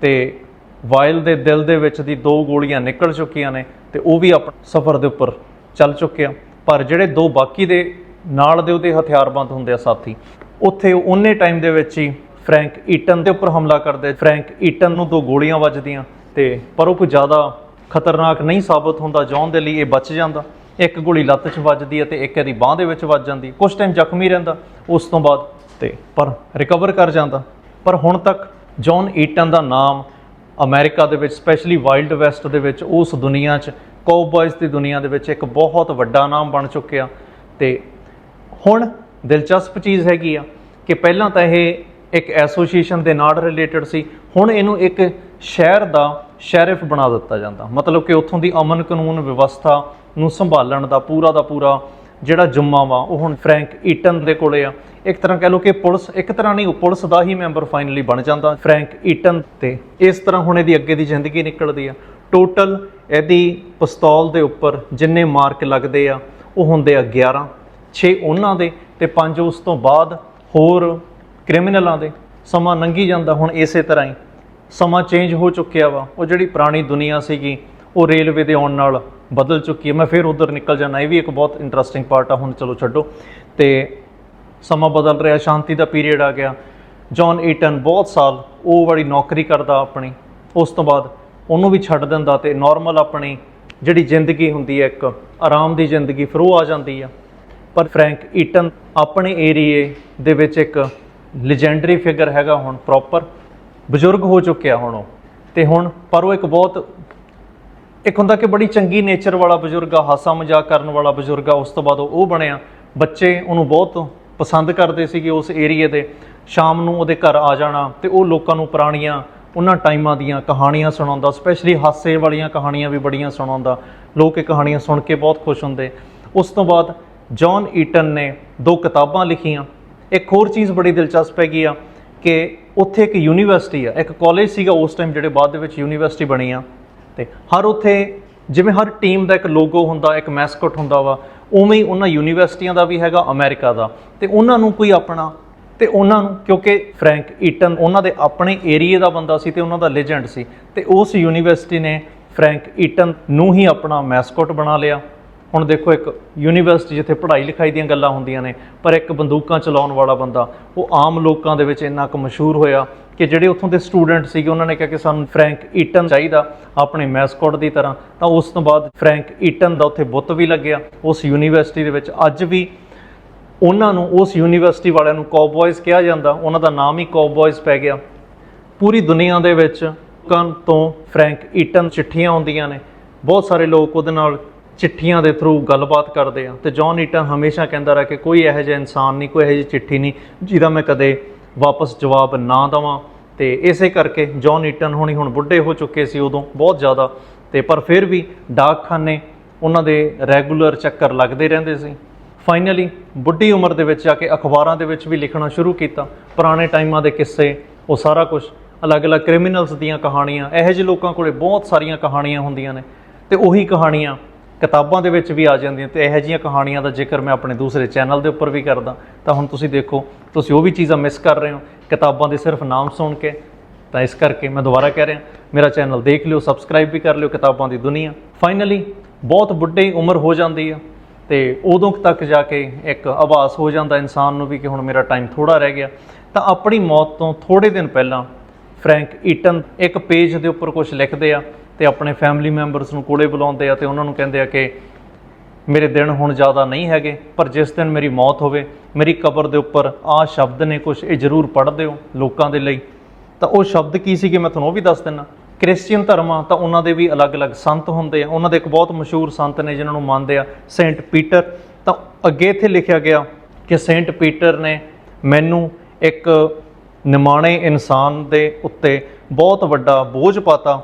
ਤੇ ਵਾਇਲ ਦੇ ਦਿਲ ਦੇ ਵਿੱਚ ਦੀ ਦੋ ਗੋਲੀਆਂ ਨਿਕਲ ਚੁੱਕੀਆਂ ਨੇ ਤੇ ਉਹ ਵੀ ਆਪਣੇ ਸਫ਼ਰ ਦੇ ਉੱਪਰ ਚੱਲ ਚੁੱਕਿਆ ਪਰ ਜਿਹੜੇ ਦੋ ਬਾਕੀ ਦੇ ਨਾਲ ਦੇ ਉਹਦੇ ਹਥਿਆਰਬੰਦ ਹੁੰਦੇ ਆ ਸਾਥੀ, ਉੱਥੇ ਉਹਨੇ ਟਾਈਮ ਦੇ ਵਿੱਚ ਹੀ ਫਰੈਂਕ ਈਟਨ ਦੇ ਉੱਪਰ ਹਮਲਾ ਕਰਦੇ ਫਰੈਂਕ ਈਟਨ ਨੂੰ ਦੋ ਗੋਲੀਆਂ ਵੱਜਦੀਆਂ ਤੇ ਪਰ ਉਹ ਕੋਈ ਜ਼ਿਆਦਾ ਖਤਰਨਾਕ ਨਹੀਂ ਸਾਬਤ ਹੁੰਦਾ ਜੌਨ ਦੇ ਲਈ ਇਹ ਬਚ ਜਾਂਦਾ। ਇੱਕ ਗੋਲੀ ਲੱਤ 'ਚ ਵੱਜਦੀ ਹੈ ਤੇ ਇੱਕ ਇਹਦੀ ਬਾਹ ਦੇ ਵਿੱਚ ਵੱਜ ਜਾਂਦੀ। ਕੁਝ ਟਾਈਮ ਜ਼ਖਮੀ ਰਹਿੰਦਾ, ਉਸ ਤੋਂ ਬਾਅਦ ਤੇ ਪਰ ਰਿਕਵਰ ਕਰ ਜਾਂਦਾ। ਪਰ ਹੁਣ ਤੱਕ ਜੌਨ ਈਟਨ ਦਾ ਨਾਮ ਅਮਰੀਕਾ ਦੇ ਵਿੱਚ ਸਪੈਸ਼ਲੀ ਵਾਈਲਡ ਵੈਸਟ ਦੇ ਵਿੱਚ, ਉਸ ਦੁਨੀਆ 'ਚ ਕਾਊਬॉयਜ਼ ਦੀ ਦੁਨੀਆ ਦੇ ਵਿੱਚ ਇੱਕ ਬਹੁਤ ਵੱਡਾ ਨਾਮ ਬਣ ਚੁੱਕਿਆ। ਤੇ ਹੁਣ ਦਿਲਚਸਪ ਚੀਜ਼ ਹੈਗੀ ਆ ਕਿ ਪਹਿਲਾਂ ਤਾਂ ਇਹ ਇੱਕ ਐਸੋਸੀਏਸ਼ਨ ਦੇ ਨਾਲ ਰਿਲੇਟਡ ਸੀ। ਹੁਣ ਇਹਨੂੰ ਇੱਕ ਸ਼ਹਿਰ ਦਾ ਸ਼ੈਰਿਫ ਬਣਾ ਦਿੱਤਾ ਜਾਂਦਾ। ਮਤਲਬ ਕਿ ਉੱਥੋਂ ਦੀ ਅਮਨ ਕਾਨੂੰਨ ਵਿਵਸਥਾ ਨੂੰ ਸੰਭਾਲਣ ਦਾ ਪੂਰਾ ਦਾ ਪੂਰਾ ਜਿਹੜਾ ਜੁੰਮਾ ਵਾ, ਉਹ ਹੁਣ ਫਰੈਂਕ ਈਟਨ ਦੇ ਕੋਲੇ ਆ। ਇੱਕ ਤਰ੍ਹਾਂ ਕਹਿ ਲਓ ਕਿ ਪੁਲਿਸ, ਇੱਕ ਤਰ੍ਹਾਂ ਨਹੀਂ ਉਹ ਪੁਲਿਸ ਦਾ ਹੀ ਮੈਂਬਰ ਫਾਈਨਲੀ ਬਣ ਜਾਂਦਾ ਫਰੈਂਕ ਈਟਨ ਤੇ। ਇਸ ਤਰ੍ਹਾਂ ਹੁਣ ਇਹਦੀ ਅੱਗੇ ਦੀ ਜ਼ਿੰਦਗੀ ਨਿਕਲਦੀ ਆ। ਟੋਟਲ ਇਹਦੀ ਪਿਸਤੌਲ ਦੇ ਉੱਪਰ ਜਿੰਨੇ ਮਾਰਕ ਲੱਗਦੇ ਆ, ਉਹ ਹੁੰਦੇ ਆ 11 6 ਉਹਨਾਂ ਦੇ ਤੇ 5 ਉਸ ਤੋਂ ਬਾਅਦ ਹੋਰ ਕ੍ਰਿਮੀਨਲਾਂ ਦੇ, ਸਮਾਂ ਲੰਘੀ ਜਾਂਦਾ ਹੁਣ ਇਸੇ ਤਰ੍ਹਾਂ ਹੀ। ਸਮਾਂ ਚੇਂਜ ਹੋ ਚੁੱਕਿਆ ਵਾ, ਉਹ ਜਿਹੜੀ ਪੁਰਾਣੀ ਦੁਨੀਆ ਸੀਗੀ, ਉਹ ਰੇਲਵੇ ਦੇ ਆਉਣ ਨਾਲ ਬਦਲ ਚੁੱਕੀ ਹੈ। ਮੈਂ ਫਿਰ ਉਧਰ ਨਿਕਲ ਜਾਣਾ ਇਹ ਵੀ ਇੱਕ ਬਹੁਤ ਇੰਟਰਸਟਿੰਗ ਪਾਰਟ ਆ, ਹੁਣ ਚਲੋ ਛੱਡੋ। ਤੇ ਸਮਾਂ ਬਦਲ ਰਿਹਾ, ਸ਼ਾਂਤੀ ਦਾ ਪੀਰੀਅਡ ਆ ਗਿਆ। ਜੌਨ ਈਟਨ ਬਹੁਤ ਸਾਲ ਉਹ ਵਾਲੀ ਨੌਕਰੀ ਕਰਦਾ ਆਪਣੀ, ਉਸ ਤੋਂ ਬਾਅਦ ਉਹਨੂੰ ਵੀ ਛੱਡ ਦਿੰਦਾ ਤੇ ਨਾਰਮਲ ਆਪਣੀ ਜਿਹੜੀ ਜ਼ਿੰਦਗੀ ਹੁੰਦੀ ਹੈ, ਇੱਕ ਆਰਾਮ ਦੀ ਜ਼ਿੰਦਗੀ, ਫਿਰ ਉਹ ਆ ਜਾਂਦੀ ਆ। ਪਰ ਫਰੈਂਕ ਈਟਨ ਆਪਣੇ ਏਰੀਏ ਦੇ ਵਿੱਚ ਇੱਕ ਲੈਜੈਂਡਰੀ ਫਿਗਰ ਹੈਗਾ ਹੁਣ ਪ੍ਰੋਪਰ ਬਜ਼ੁਰਗ ਹੋ ਚੁੱਕਿਆ ਹੁਣ ਉਹ। ਤੇ ਹੁਣ ਪਰ ਉਹ ਇੱਕ ਬਹੁਤ, ਇੱਕ ਹੁੰਦਾ ਕਿ ਬੜੀ ਚੰਗੀ ਨੇਚਰ ਵਾਲਾ ਬਜ਼ੁਰਗ ਆ, ਹਾਸਾ ਮਜ਼ਾਕ ਕਰਨ ਵਾਲਾ ਬਜ਼ੁਰਗ ਆ, ਉਸ ਤੋਂ ਬਾਅਦ ਉਹ ਉਹ ਬਣਿਆ। ਬੱਚੇ ਉਹਨੂੰ ਬਹੁਤ ਪਸੰਦ ਕਰਦੇ ਸੀਗੇ ਉਸ ਏਰੀਏ ਦੇ ਸ਼ਾਮ ਨੂੰ ਉਹਦੇ ਘਰ ਆ ਜਾਣਾ ਤੇ ਉਹ ਲੋਕਾਂ ਨੂੰ ਪੁਰਾਣੀਆਂ, ਉਹਨਾਂ ਟਾਈਮਾਂ ਦੀਆਂ ਕਹਾਣੀਆਂ ਸੁਣਾਉਂਦਾ ਸਪੈਸ਼ਲੀ ਹਾਸੇ ਵਾਲੀਆਂ ਕਹਾਣੀਆਂ ਵੀ ਬੜੀਆਂ ਸੁਣਾਉਂਦਾ। ਲੋਕ ਇਹ ਕਹਾਣੀਆਂ ਸੁਣ ਕੇ ਬਹੁਤ ਖੁਸ਼ ਹੁੰਦੇ। ਉਸ ਤੋਂ ਬਾਅਦ ਜੌਨ ਈਟਨ ਨੇ ਦੋ ਕਿਤਾਬਾਂ ਲਿਖੀਆਂ। ਇੱਕ ਹੋਰ ਚੀਜ਼ ਬੜੀ ਦਿਲਚਸਪ ਹੈਗੀ ਆ ਕਿ ਉੱਥੇ ਇੱਕ ਯੂਨੀਵਰਸਿਟੀ ਆ, ਇੱਕ ਕਾਲਜ ਸੀਗਾ ਉਸ ਟਾਈਮ ਜਿਹੜੇ ਬਾਅਦ ਦੇ ਵਿੱਚ ਯੂਨੀਵਰਸਿਟੀ ਬਣੀ ਆ। ਤੇ ਹਰ ਉੱਥੇ ਜਿਵੇਂ ਹਰ ਟੀਮ ਦਾ ਇੱਕ ਲੋਗੋ ਹੁੰਦਾ, ਇੱਕ ਮੈਸਕਟ ਹੁੰਦਾ ਵਾ, ਉਵੇਂ ਹੀ ਉਹਨਾਂ ਯੂਨੀਵਰਸਿਟੀਆਂ ਦਾ ਵੀ ਹੈਗਾ, ਅਮਰੀਕਾ ਦਾ। ਤੇ ਉਹਨਾਂ ਨੂੰ ਕੋਈ ਆਪਣਾ, ਤੇ ਉਹਨਾਂ ਨੂੰ, ਕਿਉਂਕਿ ਫਰੈਂਕ ਈਟਨ ਉਹਨਾਂ ਦੇ ਆਪਣੇ ਏਰੀਏ ਦਾ ਬੰਦਾ ਸੀ ਤੇ ਉਹਨਾਂ ਦਾ ਲੈਜੈਂਡ ਸੀ। ਤੇ ਉਸ ਯੂਨੀਵਰਸਿਟੀ ਨੇ ਫਰੈਂਕ ਈਟਨ ਨੂੰ ਹੀ ਆਪਣਾ ਮੈਸਕਟ ਬਣਾ ਲਿਆ। ਹੁਣ ਦੇਖੋ ਇੱਕ ਯੂਨੀਵਰਸਿਟੀ ਜਿੱਥੇ ਪੜ੍ਹਾਈ ਲਿਖਾਈ ਦੀਆਂ ਗੱਲਾਂ ਹੁੰਦੀਆਂ ਨੇ, ਪਰ ਇੱਕ ਬੰਦੂਕਾਂ ਚਲਾਉਣ ਵਾਲਾ ਬੰਦਾ, ਉਹ ਆਮ ਲੋਕਾਂ ਦੇ ਵਿੱਚ ਇੰਨਾ ਕੁ ਮਸ਼ਹੂਰ ਹੋਇਆ ਕਿ ਜਿਹੜੇ ਉੱਥੋਂ ਦੇ ਸਟੂਡੈਂਟ ਸੀਗੇ, ਉਹਨਾਂ ਨੇ ਕਿਹਾ ਕਿ ਸਾਨੂੰ ਫਰੈਂਕ ਈਟਨ ਚਾਹੀਦਾ ਆਪਣੇ ਮੈਸਕਟ ਦੀ ਤਰ੍ਹਾਂ। ਤਾਂ ਉਸ ਤੋਂ ਬਾਅਦ ਫਰੈਂਕ ਈਟਨ ਦਾ ਉੱਥੇ ਬੁੱਤ ਵੀ ਲੱਗਿਆ ਉਸ ਯੂਨੀਵਰਸਿਟੀ ਦੇ ਵਿੱਚ। ਅੱਜ ਵੀ ਉਹਨਾਂ ਨੂੰ ਉਸ ਯੂਨੀਵਰਸਿਟੀ ਵਾਲਿਆਂ ਨੂੰ ਕਾਊਬॉयਜ਼ ਕਿਹਾ ਜਾਂਦਾ, ਉਹਨਾਂ ਦਾ ਨਾਮ ਹੀ ਕਾਊਬॉयਜ਼ ਪੈ ਗਿਆ। ਪੂਰੀ ਦੁਨੀਆ ਦੇ ਵਿੱਚ ਲੋਕਾਂ ਤੋਂ ਫਰੈਂਕ ਈਟਨ ਚਿੱਠੀਆਂ ਆਉਂਦੀਆਂ ਨੇ। ਬਹੁਤ ਸਾਰੇ ਲੋਕ ਉਹਦੇ ਨਾਲ ਚਿੱਠੀਆਂ ਦੇ ਥਰੂ ਗੱਲਬਾਤ ਕਰਦੇ ਆ। ਤੇ ਜੌਨ ਈਟਨ ਹਮੇਸ਼ਾ ਕਹਿੰਦਾ ਰਿਹਾ ਕਿ ਕੋਈ ਇਹੋ ਜਿਹਾ ਇਨਸਾਨ ਨਹੀਂ, ਕੋਈ ਇਹੋ ਜਿਹੀ ਚਿੱਠੀ ਨਹੀਂ, ਜਿਹਦਾ ਮੈਂ ਕਦੇ ਵਾਪਸ ਜਵਾਬ ਨਾ ਦਵਾਂ। ਤੇ ਇਸੇ ਕਰਕੇ ਜੌਨ ਈਟਨ ਹੁਣੀ ਹੁਣ ਬੁੱਢੇ ਹੋ ਚੁੱਕੇ ਸੀ ਉਦੋਂ, ਬਹੁਤ ਜ਼ਿਆਦਾ। ਤੇ ਪਰ ਫਿਰ ਵੀ ਡਾਕਖਾਨੇ ਉਹਨਾਂ ਦੇ ਰੈਗੂਲਰ ਚੱਕਰ ਲੱਗਦੇ ਰਹਿੰਦੇ ਸੀ। ਫਾਈਨਲੀ ਬੁੱਢੀ ਉਮਰ ਦੇ ਵਿੱਚ ਜਾ ਕੇ ਅਖਬਾਰਾਂ ਦੇ ਵਿੱਚ ਵੀ ਲਿਖਣਾ ਸ਼ੁਰੂ ਕੀਤਾ। ਪੁਰਾਣੇ ਟਾਈਮਾਂ ਦੇ ਕਿੱਸੇ, ਉਹ ਸਾਰਾ ਕੁਝ ਅਲੱਗ-ਅਲੱਗ ਕ੍ਰਿਮੀਨਲਸ ਦੀਆਂ ਕਹਾਣੀਆਂ, ਇਹੋ ਜਿਹੇ ਲੋਕਾਂ ਕੋਲੇ ਬਹੁਤ ਸਾਰੀਆਂ ਕਹਾਣੀਆਂ ਹੁੰਦੀਆਂ ਨੇ। ਤੇ ਉਹੀ ਕਹਾਣੀਆਂ ਕਿਤਾਬਾਂ ਦੇ ਵਿੱਚ ਵੀ ਆ ਜਾਂਦੀਆਂ ਤੇ ਇਹੋ ਜਿਹੀਆਂ ਕਹਾਣੀਆਂ ਦਾ ਜ਼ਿਕਰ ਮੈਂ ਆਪਣੇ ਦੂਸਰੇ ਚੈਨਲ ਦੇ ਉੱਪਰ ਵੀ ਕਰਦਾ। ਤਾਂ ਹੁਣ ਤੁਸੀਂ ਦੇਖੋ, ਤੁਸੀਂ ਉਹ ਵੀ ਚੀਜ਼ਾਂ ਮਿਸ ਕਰ ਰਹੇ ਹੋ। ਕਿਤਾਬਾਂ ਦੇ ਸਿਰਫ ਨਾਮ ਸੁਣ ਕੇ। ਤਾਂ ਇਸ ਕਰਕੇ ਮੈਂ ਦੁਬਾਰਾ ਕਹਿ ਰਿਹਾ, ਮੇਰਾ ਚੈਨਲ ਦੇਖ ਲਿਓ ਸਬਸਕ੍ਰਾਈਬ ਵੀ ਕਰ ਲਿਓ ਕਿਤਾਬਾਂ ਦੀ ਦੁਨੀਆ। ਫਾਈਨਲੀ ਬਹੁਤ ਬੁੱਢੇ ਉਮਰ ਹੋ ਜਾਂਦੀ ਆ ਤੇ ਉਦੋਂ ਤੱਕ ਜਾ ਕੇ ਇੱਕ ਆਭਾਸ ਹੋ ਜਾਂਦਾ ਇਨਸਾਨ ਨੂੰ ਵੀ ਕਿ ਹੁਣ ਮੇਰਾ ਟਾਈਮ ਥੋੜਾ ਰਹਿ ਗਿਆ। ਤਾਂ ਆਪਣੀ ਮੌਤ ਤੋਂ ਥੋੜੇ ਦਿਨ ਪਹਿਲਾਂ ਫਰੈਂਕ ਈਟਨ ਇੱਕ ਪੇਜ ਦੇ ਉੱਪਰ ਕੁਝ ਲਿਖਦੇ ਆ। ਤੇ ਆਪਣੇ ਫੈਮਿਲੀ ਮੈਂਬਰਸ ਨੂੰ ਕੋਲੇ ਬੁਲਾਉਂਦੇ ਆ ਤੇ ਉਹਨਾਂ ਨੂੰ ਕਹਿੰਦੇ ਆ ਕਿ ਮੇਰੇ ਦਿਨ ਹੁਣ ਜ਼ਿਆਦਾ ਨਹੀਂ ਹੈਗੇ, ਪਰ ਜਿਸ ਦਿਨ ਮੇਰੀ ਮੌਤ ਹੋਵੇ, ਮੇਰੀ ਕਬਰ ਦੇ ਉੱਪਰ ਆਹ ਸ਼ਬਦ ਨੇ ਕੁਝ ਇਹ ਜ਼ਰੂਰ ਪੜ੍ਹ ਦਿਓ ਲੋਕਾਂ ਦੇ ਲਈ। ਤਾਂ ਉਹ ਸ਼ਬਦ ਕੀ ਸੀਗੇ ਮੈਂ ਤੁਹਾਨੂੰ ਉਹ ਵੀ ਦੱਸ ਦਿੰਨਾ ਕ੍ਰਿਸਚੀਅਨ ਧਰਮਾਂ ਤਾਂ ਉਹਨਾਂ ਦੇ ਵੀ ਅਲੱਗ-ਅਲੱਗ ਸੰਤ ਹੁੰਦੇ ਆ। ਉਹਨਾਂ ਦੇ ਇੱਕ ਬਹੁਤ ਮਸ਼ਹੂਰ ਸੰਤ ਨੇ ਜਿਨ੍ਹਾਂ ਨੂੰ ਮੰਨਦੇ ਆ, ਸੇਂਟ ਪੀਟਰ। ਤਾਂ ਅੱਗੇ ਇੱਥੇ ਲਿਖਿਆ ਗਿਆ ਕਿ ਸੇਂਟ ਪੀਟਰ ਨੇ ਮੈਨੂੰ ਇੱਕ ਨਿਮਾਣੇ ਇਨਸਾਨ ਦੇ ਉੱਤੇ ਬਹੁਤ ਵੱਡਾ ਬੋਝ ਪਾਤਾ।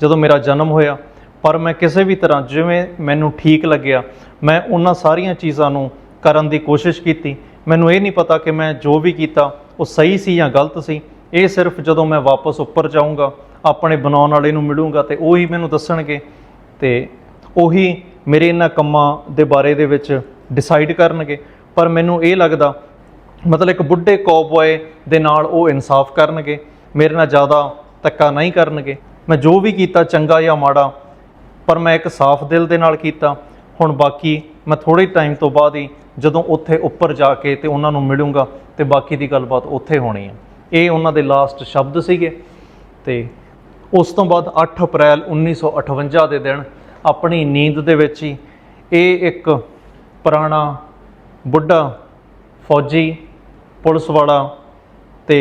ਜਦੋਂ ਮੇਰਾ ਜਨਮ ਹੋਇਆ, ਪਰ ਮੈਂ ਕਿਸੇ ਵੀ ਤਰ੍ਹਾਂ ਜਿਵੇਂ ਮੈਨੂੰ ਠੀਕ ਲੱਗਿਆ, ਮੈਂ ਉਹਨਾਂ ਸਾਰੀਆਂ ਚੀਜ਼ਾਂ ਨੂੰ ਕਰਨ ਦੀ ਕੋਸ਼ਿਸ਼ ਕੀਤੀ। ਮੈਨੂੰ ਇਹ ਨਹੀਂ ਪਤਾ ਕਿ ਮੈਂ ਜੋ ਵੀ ਕੀਤਾ, ਉਹ ਸਹੀ ਸੀ ਜਾਂ ਗਲਤ ਸੀ। ਇਹ ਸਿਰਫ ਜਦੋਂ ਮੈਂ ਵਾਪਸ ਉੱਪਰ ਜਾਊਂਗਾ, ਆਪਣੇ ਬਣਾਉਣ ਵਾਲੇ ਨੂੰ ਮਿਲੂੰਗਾ ਤੇ ਉਹੀ ਮੈਨੂੰ ਦੱਸਣਗੇ ਤੇ ਉਹੀ ਮੇਰੇ ਇਹਨਾਂ ਕੰਮਾਂ ਦੇ ਬਾਰੇ ਦੇ ਵਿੱਚ ਡਿਸਾਈਡ ਕਰਨਗੇ। ਪਰ ਮੈਨੂੰ ਇਹ ਲੱਗਦਾ, ਮਤਲਬ ਇੱਕ ਬੁੱਢੇ ਕੌਬੋਏ ਦੇ ਨਾਲ ਉਹ ਇਨਸਾਫ ਕਰਨਗੇ, ਮੇਰੇ ਨਾਲ ਜ਼ਿਆਦਾ ਧੱਕਾ ਨਹੀਂ ਕਰਨਗੇ। ਮੈਂ ਜੋ ਵੀ ਕੀਤਾ ਚੰਗਾ ਜਾਂ ਮਾੜਾ, ਪਰ ਮੈਂ ਇੱਕ ਸਾਫ਼ ਦਿਲ ਦੇ ਨਾਲ ਕੀਤਾ। ਹੁਣ ਬਾਕੀ ਮੈਂ ਥੋੜੇ ਟਾਈਮ ਤੋਂ ਬਾਅਦ ਹੀ ਜਦੋਂ ਉੱਥੇ ਉੱਪਰ ਜਾ ਕੇ ਤੇ ਉਹਨਾਂ ਨੂੰ ਮਿਲੂੰਗਾ ਤੇ ਬਾਕੀ ਦੀ ਗੱਲਬਾਤ ਉੱਥੇ ਹੋਣੀ ਹੈ। ਇਹ ਉਹਨਾਂ ਦੇ ਲਾਸਟ ਸ਼ਬਦ ਸੀਗੇ ਤੇ ਉਸ ਤੋਂ ਬਾਅਦ 8 ਅਪ੍ਰੈਲ 1958 ਦੇ ਦਿਨ ਆਪਣੀ ਨੀਂਦ ਦੇ ਵਿੱਚ ਹੀ ਇਹ ਇੱਕ ਪੁਰਾਣਾ ਬੁੱਢਾ ਫੌਜੀ ਪੁਲਿਸ ਵਾਲਾ ਤੇ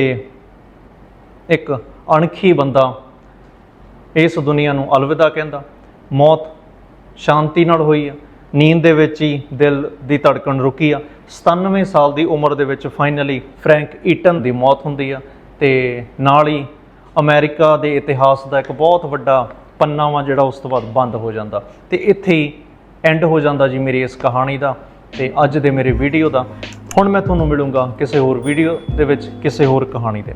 ਇੱਕ ਅਣਖੀ ਬੰਦਾ ਇਸ ਦੁਨੀਆ ਨੂੰ ਅਲਵਿਦਾ ਕਹਿੰਦਾ। ਮੌਤ ਸ਼ਾਂਤੀ ਨਾਲ ਹੋਈ ਆ। ਨੀਂਦ ਦੇ ਵਿੱਚ ਹੀ ਦਿਲ ਦੀ ਧੜਕਣ ਰੁਕੀ ਆ। 97 ਸਾਲ ਦੀ ਉਮਰ ਦੇ ਵਿੱਚ ਫਾਈਨਲੀ ਫਰੈਂਕ ਈਟਨ ਦੀ ਮੌਤ ਹੁੰਦੀ ਆ ਤੇ ਨਾਲ ਹੀ ਅਮਰੀਕਾ ਦੇ ਇਤਿਹਾਸ ਦਾ ਇੱਕ ਬਹੁਤ ਵੱਡਾ ਪੰਨਾ ਵਾ ਜਿਹੜਾ ਉਸ ਤੋਂ ਬਾਅਦ ਬੰਦ ਹੋ ਜਾਂਦਾ। ਤੇ ਇੱਥੇ ਹੀ ਐਂਡ ਹੋ ਜਾਂਦਾ ਜੀ ਮੇਰੀ ਇਸ ਕਹਾਣੀ ਦਾ ਤੇ ਅੱਜ ਦੇ ਮੇਰੇ ਵੀਡੀਓ ਦਾ। ਹੁਣ ਮੈਂ ਤੁਹਾਨੂੰ ਮਿਲੂੰਗਾ ਕਿਸੇ ਹੋਰ ਵੀਡੀਓ ਦੇ ਵਿੱਚ ਕਿਸੇ ਹੋਰ ਕਹਾਣੀ ਦੇ